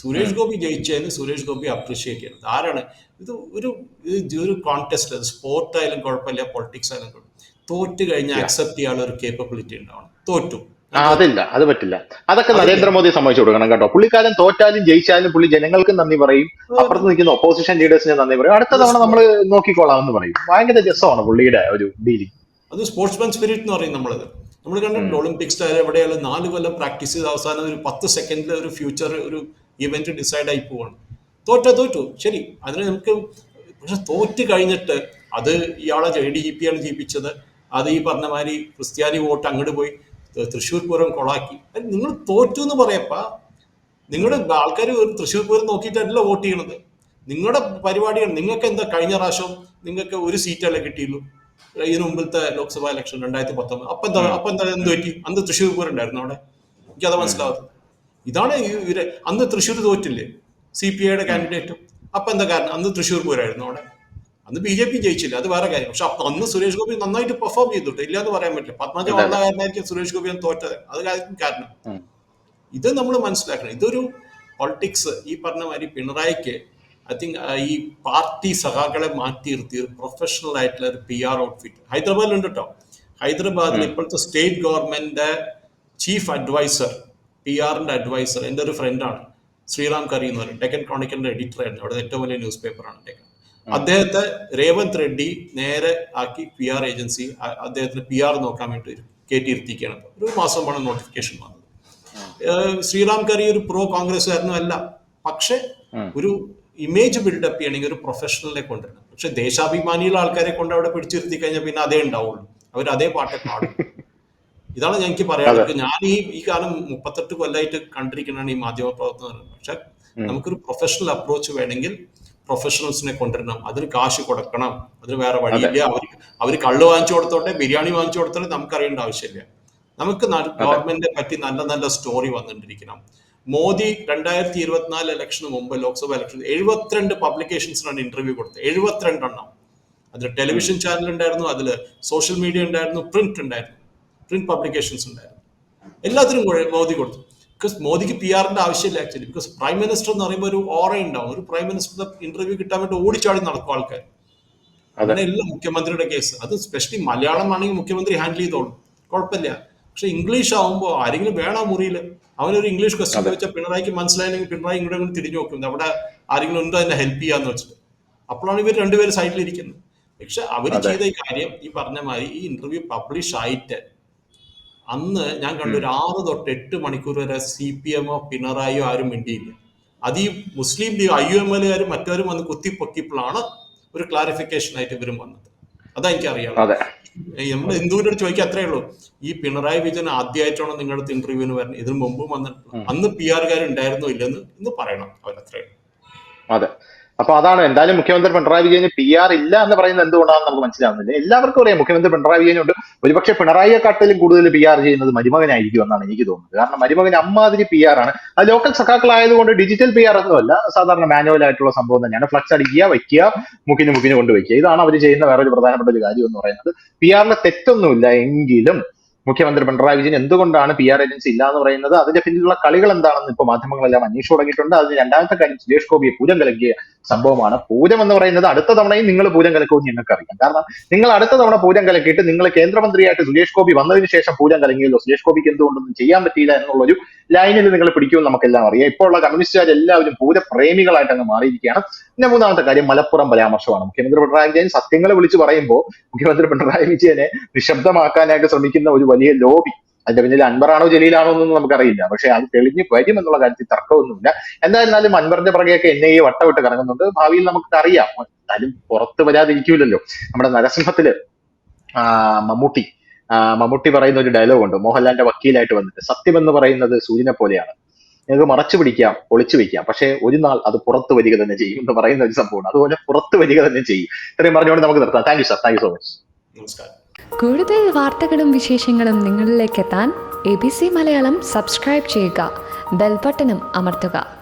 സുരേഷ് ഗോപി ജയിച്ചതിന് സുരേഷ് ഗോപി അപ്രീഷിയേറ്റ് ചെയ്യണം. ആരാണ് ഇത് ഒരു ഒരു കോൺടെസ്റ്റ് സ്പോർട്ട് ആയാലും കുഴപ്പമില്ല പൊളിറ്റിക്സ് ആയാലും കുഴപ്പമില്ല. തോറ്റ് കഴിഞ്ഞ് അക്സെപ്റ്റ് ചെയ്യാനുള്ള ഒരു കേപ്പബിലിറ്റി ഉണ്ടാവണം. തോറ്റു. അതില്ല. അത് പറ്റില്ല. അതൊക്കെ നരേന്ദ്രമോദി സമ്മതിച്ചു കൊടുക്കണം കേട്ടോ. പുള്ളിക്കാരൻ തോറ്റാലും ജയിച്ചാലും പുള്ളി ജനങ്ങൾക്കും നന്ദി പറയും. അപ്പുറത്ത് നിൽക്കുന്ന ഒപ്പോസിഷൻ ലീഡേഴ്സിന് നന്ദി പറയും. അടുത്ത തവണ നമ്മൾ നോക്കിക്കോളാം എന്ന് പറയും. ഭയങ്കര രസമാണ് പുള്ളിയുടെ ഒരു ഡീലിംഗ് അത് സ്പോർട്സ്മാൻ സ്പിരിറ്റ് എന്ന് പറയും നമ്മളത് നമ്മൾ കണ്ടിട്ടുണ്ട് ഒളിമ്പിക്സ് എവിടെയാലും നാല് കൊല്ലം പ്രാക്ടീസ് ചെയ്ത് അവസാനം ഒരു പത്ത് സെക്കൻഡിൽ ഒരു ഫ്യൂച്ചർ ഒരു ഇവന്റ് ഡിസൈഡ് ആയി പോവാണ്. തോറ്റോ തോറ്റു. ശരി അതിന് നമുക്ക് പക്ഷെ തോറ്റ് കഴിഞ്ഞിട്ട് അത് ഇയാളെ ജെ ഡി ജി പി ആണ് ജയിപ്പിച്ചത്. അത് ഈ പറഞ്ഞ മാതിരി ക്രിസ്ത്യാനി വോട്ട് അങ്ങോട്ട് പോയി തൃശ്ശൂർ പൂരം കൊളാക്കി. നിങ്ങൾ തോറ്റു എന്ന് പറയപ്പാ. നിങ്ങളുടെ ആൾക്കാർ തൃശ്ശൂർ പൂരം നോക്കിയിട്ടല്ല വോട്ട് ചെയ്യണത്. നിങ്ങളുടെ പരിപാടിയാണ് നിങ്ങൾക്ക് എന്താ കഴിഞ്ഞ പ്രാവശ്യം നിങ്ങൾക്ക് ഒരു സീറ്റല്ലേ കിട്ടിയുള്ളൂ? ഇതിനു മുമ്പിലത്തെ ലോക്സഭാ ഇലക്ഷൻ രണ്ടായിരത്തി പത്തൊമ്പത്. അപ്പൊ എന്താ അപ്പൊ എന്താ എന്ത് പറ്റി? അന്ന് തൃശ്ശൂർ പൂരം ഉണ്ടായിരുന്നു അവിടെ? എനിക്കത് മനസ്സിലാവാത്തത്. ഇതാണ് ഇവർ അന്ന് തൃശ്ശൂർ തോറ്റില്ലേ? സി പി ഐയുടെ കാൻഡിഡേറ്റും അപ്പൊ എന്താ കാരണം? അന്ന് തൃശ്ശൂർ പോരായിരുന്നു അവിടെ. അന്ന് ബി ജെ പി ജയിച്ചില്ല അത് വേറെ കാര്യം. പക്ഷെ അപ്പൊ അന്ന് സുരേഷ് ഗോപി നന്നായിട്ട് പെർഫോം ചെയ്തിട്ട് ഇല്ല എന്ന് പറയാൻ പറ്റില്ല. പത്മജ വന്ന കാരണമായിരിക്കും സുരേഷ് ഗോപി അന്ന് തോറ്റത്. അത് കാര്യം കാരണം ഇത് നമ്മൾ മനസ്സിലാക്കണം. ഇതൊരു പൊളിറ്റിക്സ് ഈ പറഞ്ഞ മാതിരി പിണറായിക്ക് ഐ തിങ്ക് ഈ പാർട്ടി സഖാക്കളെ മാറ്റി നിർത്തി. ഒരു പ്രൊഫഷണൽ ആയിട്ടുള്ള ഒരു പി ആർ ഔട്ട്ഫിറ്റ് ഹൈദരാബാദിലുണ്ട് കേട്ടോ ഹൈദരാബാദിൽ ഇപ്പോഴത്തെ സ്റ്റേറ്റ് ഗവൺമെന്റിന്റെ ചീഫ് അഡ്വൈസർ പി ആറിന്റെ അഡ്വൈസർ എന്റെ ഒരു ഫ്രണ്ടാണ് ശ്രീറാം കറി എന്ന് പറയും. ഡെക്കൻ ക്രോണിക്കലിന്റെ എഡിറ്റർ ആയിരുന്നു. അവിടെ ഏറ്റവും വലിയ ന്യൂസ് പേപ്പറാണ് ഡെക്കൻ അദ്ദേഹത്തെ രേവന്ത് റെഡ്ഡി നേരെ ആക്കി പി ആർ ഏജൻസി അദ്ദേഹത്തിന് പി ആർ നോക്കാൻ വേണ്ടി കയറ്റിയിരുത്തിക്കുകയാണ് ഒരു മാസം നോട്ടിഫിക്കേഷൻ വന്നത്. ശ്രീറാം കറി ഒരു പ്രോ കോൺഗ്രസ്സുകാരനും അല്ല. പക്ഷെ ഒരു ഇമേജ് ബിൽഡപ്പ് ചെയ്യണമെങ്കിൽ ഒരു പ്രൊഫഷണലിനെ കൊണ്ടുവരണം. പക്ഷെ ദേശാഭിമാനിയുള്ള ആൾക്കാരെ കൊണ്ട് അവിടെ പിടിച്ചിരുത്തി കഴിഞ്ഞാൽ പിന്നെ അതേ ഉണ്ടാവുള്ളൂ. അവർ അതേ പാട്ടെ പാടും. ഇതാണ് ഞാൻ എനിക്ക് പറയാനുള്ളത്. ഞാൻ ഈ ഈ കാലം മുപ്പത്തെട്ട് കൊല്ലമായിട്ട് കണ്ടിരിക്കുന്നതാണ് ഈ മാധ്യമ പ്രവർത്തനം പക്ഷെ നമുക്കൊരു പ്രൊഫഷണൽ അപ്രോച്ച് വേണമെങ്കിൽ പ്രൊഫഷണൽസിനെ കൊണ്ടുവരണം. അതിന് കാശ് കൊടുക്കണം. അതിന് വേറെ വഴിയില്ല. അവർ അവർ കള്ള് വാങ്ങിച്ചു കൊടുത്തോട്ടെ ബിരിയാണി വാങ്ങിച്ചു കൊടുത്തോട്ടെ നമുക്ക് അറിയേണ്ട ആവശ്യമില്ല. നമുക്ക് ഗവൺമെന്റിനെ പറ്റി നല്ല നല്ല സ്റ്റോറി വന്നിട്ടിരിക്കണം. മോദി രണ്ടായിരത്തി ഇരുപത്തിനാല് ഇലക്ഷന് മുമ്പ് ലോക്സഭ ഇലക്ഷൻ എഴുപത്തിരണ്ട് പബ്ലിക്കേഷൻസിനാണ് ഇന്റർവ്യൂ കൊടുത്തത്. എഴുപത്തിരണ്ടെണ്ണം. അതിൽ ടെലിവിഷൻ ചാനൽ ഉണ്ടായിരുന്നു. അതിൽ സോഷ്യൽ മീഡിയ ഉണ്ടായിരുന്നു. പ്രിന്റ് ഉണ്ടായിരുന്നു. പ്രിന്റ് പബ്ലിക്കേഷൻസ് ഉണ്ടായിരുന്നു. എല്ലാത്തിനും മോദി കൊടുത്തു. ബിക്കോസ് മോദിക്ക് പി ആറിന്റെ ആവശ്യമില്ല ആക്ച്വലി ബിക്കോസ് പ്രൈം മിനിസ്റ്റർ എന്ന് പറയുമ്പോൾ ഒരു ഓറ ഉണ്ടാവും. ഒരു പ്രൈം മിനിസ്റ്ററുടെ ഇന്റർവ്യൂ കിട്ടാൻ വേണ്ടി ഓടിച്ചാടി നടക്കും ആൾക്കാർ അങ്ങനെ എല്ലാം മുഖ്യമന്ത്രിയുടെ കേസ് അത് സ്പെഷ്യലി മലയാളം ആണെങ്കിൽ മുഖ്യമന്ത്രി ഹാൻഡിൽ ചെയ്തോളും. കുഴപ്പമില്ല. പക്ഷെ ഇംഗ്ലീഷ് ആവുമ്പോൾ ആരെങ്കിലും വേണോ മുറിയിൽ അവനൊരു ഇംഗ്ലീഷ് ക്വസ്റ്റ്യൻ ചോദിച്ചാൽ പിണറായിക്ക് മനസ്സിലായില്ലെങ്കിൽ പിണറായി ഇങ്ങോട്ട് തിരിഞ്ഞു നോക്കും. അവിടെ ആരെങ്കിലും ഉണ്ടോ എന്നെ ഹെൽപ്പ് ചെയ്യാന്ന് വെച്ചിട്ട്. അപ്പോഴാണ് ഇവർ രണ്ടുപേരും സൈഡിലിരിക്കുന്നത് പക്ഷെ അവർ ചെയ്ത ഈ കാര്യം ഈ പറഞ്ഞ മാതിരി ഈ ഇന്റർവ്യൂ പബ്ലിഷ് ആയിട്ട് അന്ന് ഞാൻ കണ്ടു ഒരു ആറ് തൊട്ട് എട്ട് മണിക്കൂർ വരെ സി പി എമ്മോ പിണറായിയോ ആരും മിണ്ടിയില്ല. അത് ഈ Muslim League I U M എല്ലുകാരും മറ്റവരും വന്ന് കുത്തിപ്പൊക്കിയപ്പോഴാണ് ഒരു ക്ലാരിഫിക്കേഷൻ ആയിട്ട് ഇവരും വന്നത്. അതാ എനിക്കറിയാം. നമ്മൾ ഹിന്ദുവിന്റെ ചോദിക്കുക അത്രേ ഉള്ളൂ. ഈ പിണറായി വിജയൻ ആദ്യമായിട്ടാണോ നിങ്ങളുടെ അടുത്ത് ഇന്റർവ്യൂവിന് വരുന്നത് ഇതിനു മുമ്പ് വന്നിട്ടുള്ളൂ അന്ന് പി ആറുകാർ ഉണ്ടായിരുന്നോ ഇല്ലെന്ന് ഇന്ന് പറയണം. അവരത്രേ അതെ. അപ്പൊ അതാണ് എന്തായാലും മുഖ്യമന്ത്രി പിണറായി വിജയന് പി ആർ ഇല്ല എന്ന് പറയുന്നത് എന്തുകൊണ്ടാണെന്ന് നമുക്ക് മനസ്സിലാവുന്നില്ല. എല്ലാവർക്കും അറിയാം മുഖ്യമന്ത്രി പിണറായി വിജയനുണ്ട് ഒരുപക്ഷെ പിണറായിയെക്കാട്ടിലും കൂടുതൽ പി ആർ ചെയ്യുന്നത് മരുമകനായിരിക്കും എന്നാണ് എനിക്ക് തോന്നുന്നത്. കാരണം മരുമകൻ അമ്മാതിരി പി ആർ ആണ്. അത് ലോക്കൽ സഖാക്കളായതുകൊണ്ട് ഡിജിറ്റൽ പി ആർ ഒന്നുമല്ല സാധാരണ മാനുവൽ ആയിട്ടുള്ള സംഭവം തന്നെയാണ്. ഫ്ലക്സ് അടിക്കുക വയ്ക്കുക മുക്കിന് മുക്കിന് കൊണ്ട് വയ്ക്കുക. ഇതാണ് അവർ ചെയ്യുന്ന വേറൊരു പ്രധാനപ്പെട്ട ഒരു കാര്യം എന്ന് പറയുന്നത്. പി ആറിന് തെറ്റൊന്നുമില്ല എങ്കിലും മുഖ്യമന്ത്രി പിണറായി വിജയൻ എന്തുകൊണ്ടാണ് പി ആർ ഏജൻസി ഇല്ല എന്ന് പറയുന്നത്? അതിന്റെ പിന്നിലുള്ള കളികൾ എന്താണെന്ന് ഇപ്പൊ മാധ്യമങ്ങളെല്ലാം അന്വേഷിച്ചു തുടങ്ങിയിട്ടുണ്ട്. അതിന് രണ്ടാമത്തെ കാര്യം സുരേഷ് ഗോപിയെ പൂരം കലക്കിയ സംഭവമാണ് പൂജം എന്ന് പറയുന്നത്. അടുത്ത തവണയും നിങ്ങൾ പൂജം കലക്കുമെന്ന് നിങ്ങൾക്ക് അറിയാം കാരണം നിങ്ങൾ അടുത്ത തവണ പൂജം കലക്കിയിട്ട് നിങ്ങൾ കേന്ദ്രമന്ത്രിയായിട്ട് സുരേഷ് ഗോപി വന്നതിന് ശേഷം പൂജം കലങ്ങിയല്ലോ. സുരേഷ് ഗോപിക്ക് എന്തുകൊണ്ടൊന്നും ചെയ്യാൻ പറ്റിയില്ല എന്നുള്ളൊരു ലൈനിൽ നിങ്ങൾ പിടിക്കുമെന്ന് നമുക്കെല്ലാം അറിയാം. ഇപ്പോൾ ഉള്ള കമ്മ്യൂണിസ്റ്റുകാർ എല്ലാവരും പൂരപ്രേമികളായിട്ട് അങ്ങ് മാറിയിരിക്കുകയാണ്. പിന്നെ മൂന്നാമത്തെ കാര്യം മലപ്പുറം പരാമർശമാണ്. മുഖ്യമന്ത്രി പിണറായി വിജയൻ സത്യങ്ങൾ വിളിച്ചു പറയുമ്പോൾ മുഖ്യമന്ത്രി പിണറായി വിജയനെ നിശബ്ദമാക്കാനായിട്ട് ശ്രമിക്കുന്ന ഒരു വലിയ ലോബി. അതിന്റെ പിന്നിൽ അൻവറാണോ ജലീലാണോ എന്നൊന്നും നമുക്കറിയില്ല. പക്ഷെ അത് തെളിഞ്ഞു വരും എന്നുള്ള കാര്യത്തിൽ തർക്കമൊന്നുമില്ല. എന്തായിരുന്നാലും അൻവറിന്റെ പുറകെയൊക്കെ എൻ ഐ എ വട്ടമിട്ട് കറങ്ങുന്നുണ്ട്. ഭാവിയിൽ നമുക്ക് അറിയാം എന്നാലും പുറത്ത് വരാതിരിക്കൂലല്ലോ. നമ്മുടെ നരസിംഹത്തിൽ മമ്മൂട്ടി. മമ്മൂട്ടി പറയുന്ന ഒരു ഡയലോഗ് ഉണ്ട്. മോഹൻലാലിന്റെ വക്കീലായിട്ട് വന്നിട്ട്. സത്യം എന്ന് പറയുന്നത് സൂര്യനെ പോലെയാണ്. നിങ്ങൾക്ക് മറച്ചു പിടിക്കാം ഒളിച്ചു വെക്കാം. പക്ഷേ ഒരു നാൾ അത് പുറത്തു വരിക തന്നെ ചെയ്യും എന്ന് പറയുന്ന ഒരു സംഭവമാണ്. അതുപോലെ പുറത്തു വരിക തന്നെ ചെയ്യും. ഇത്രയും പറഞ്ഞുകൊണ്ട് നമുക്ക് നിർത്താം. Thank you sir thank you so much നമസ്കാരം. കൂടുതൽ വാർത്തകളും വിശേഷങ്ങളും നിങ്ങളിലേക്ക് എത്താൻ A B C Malayalam subscribe ചെയ്യുക. ബെൽബട്ടനും അമർത്തുക.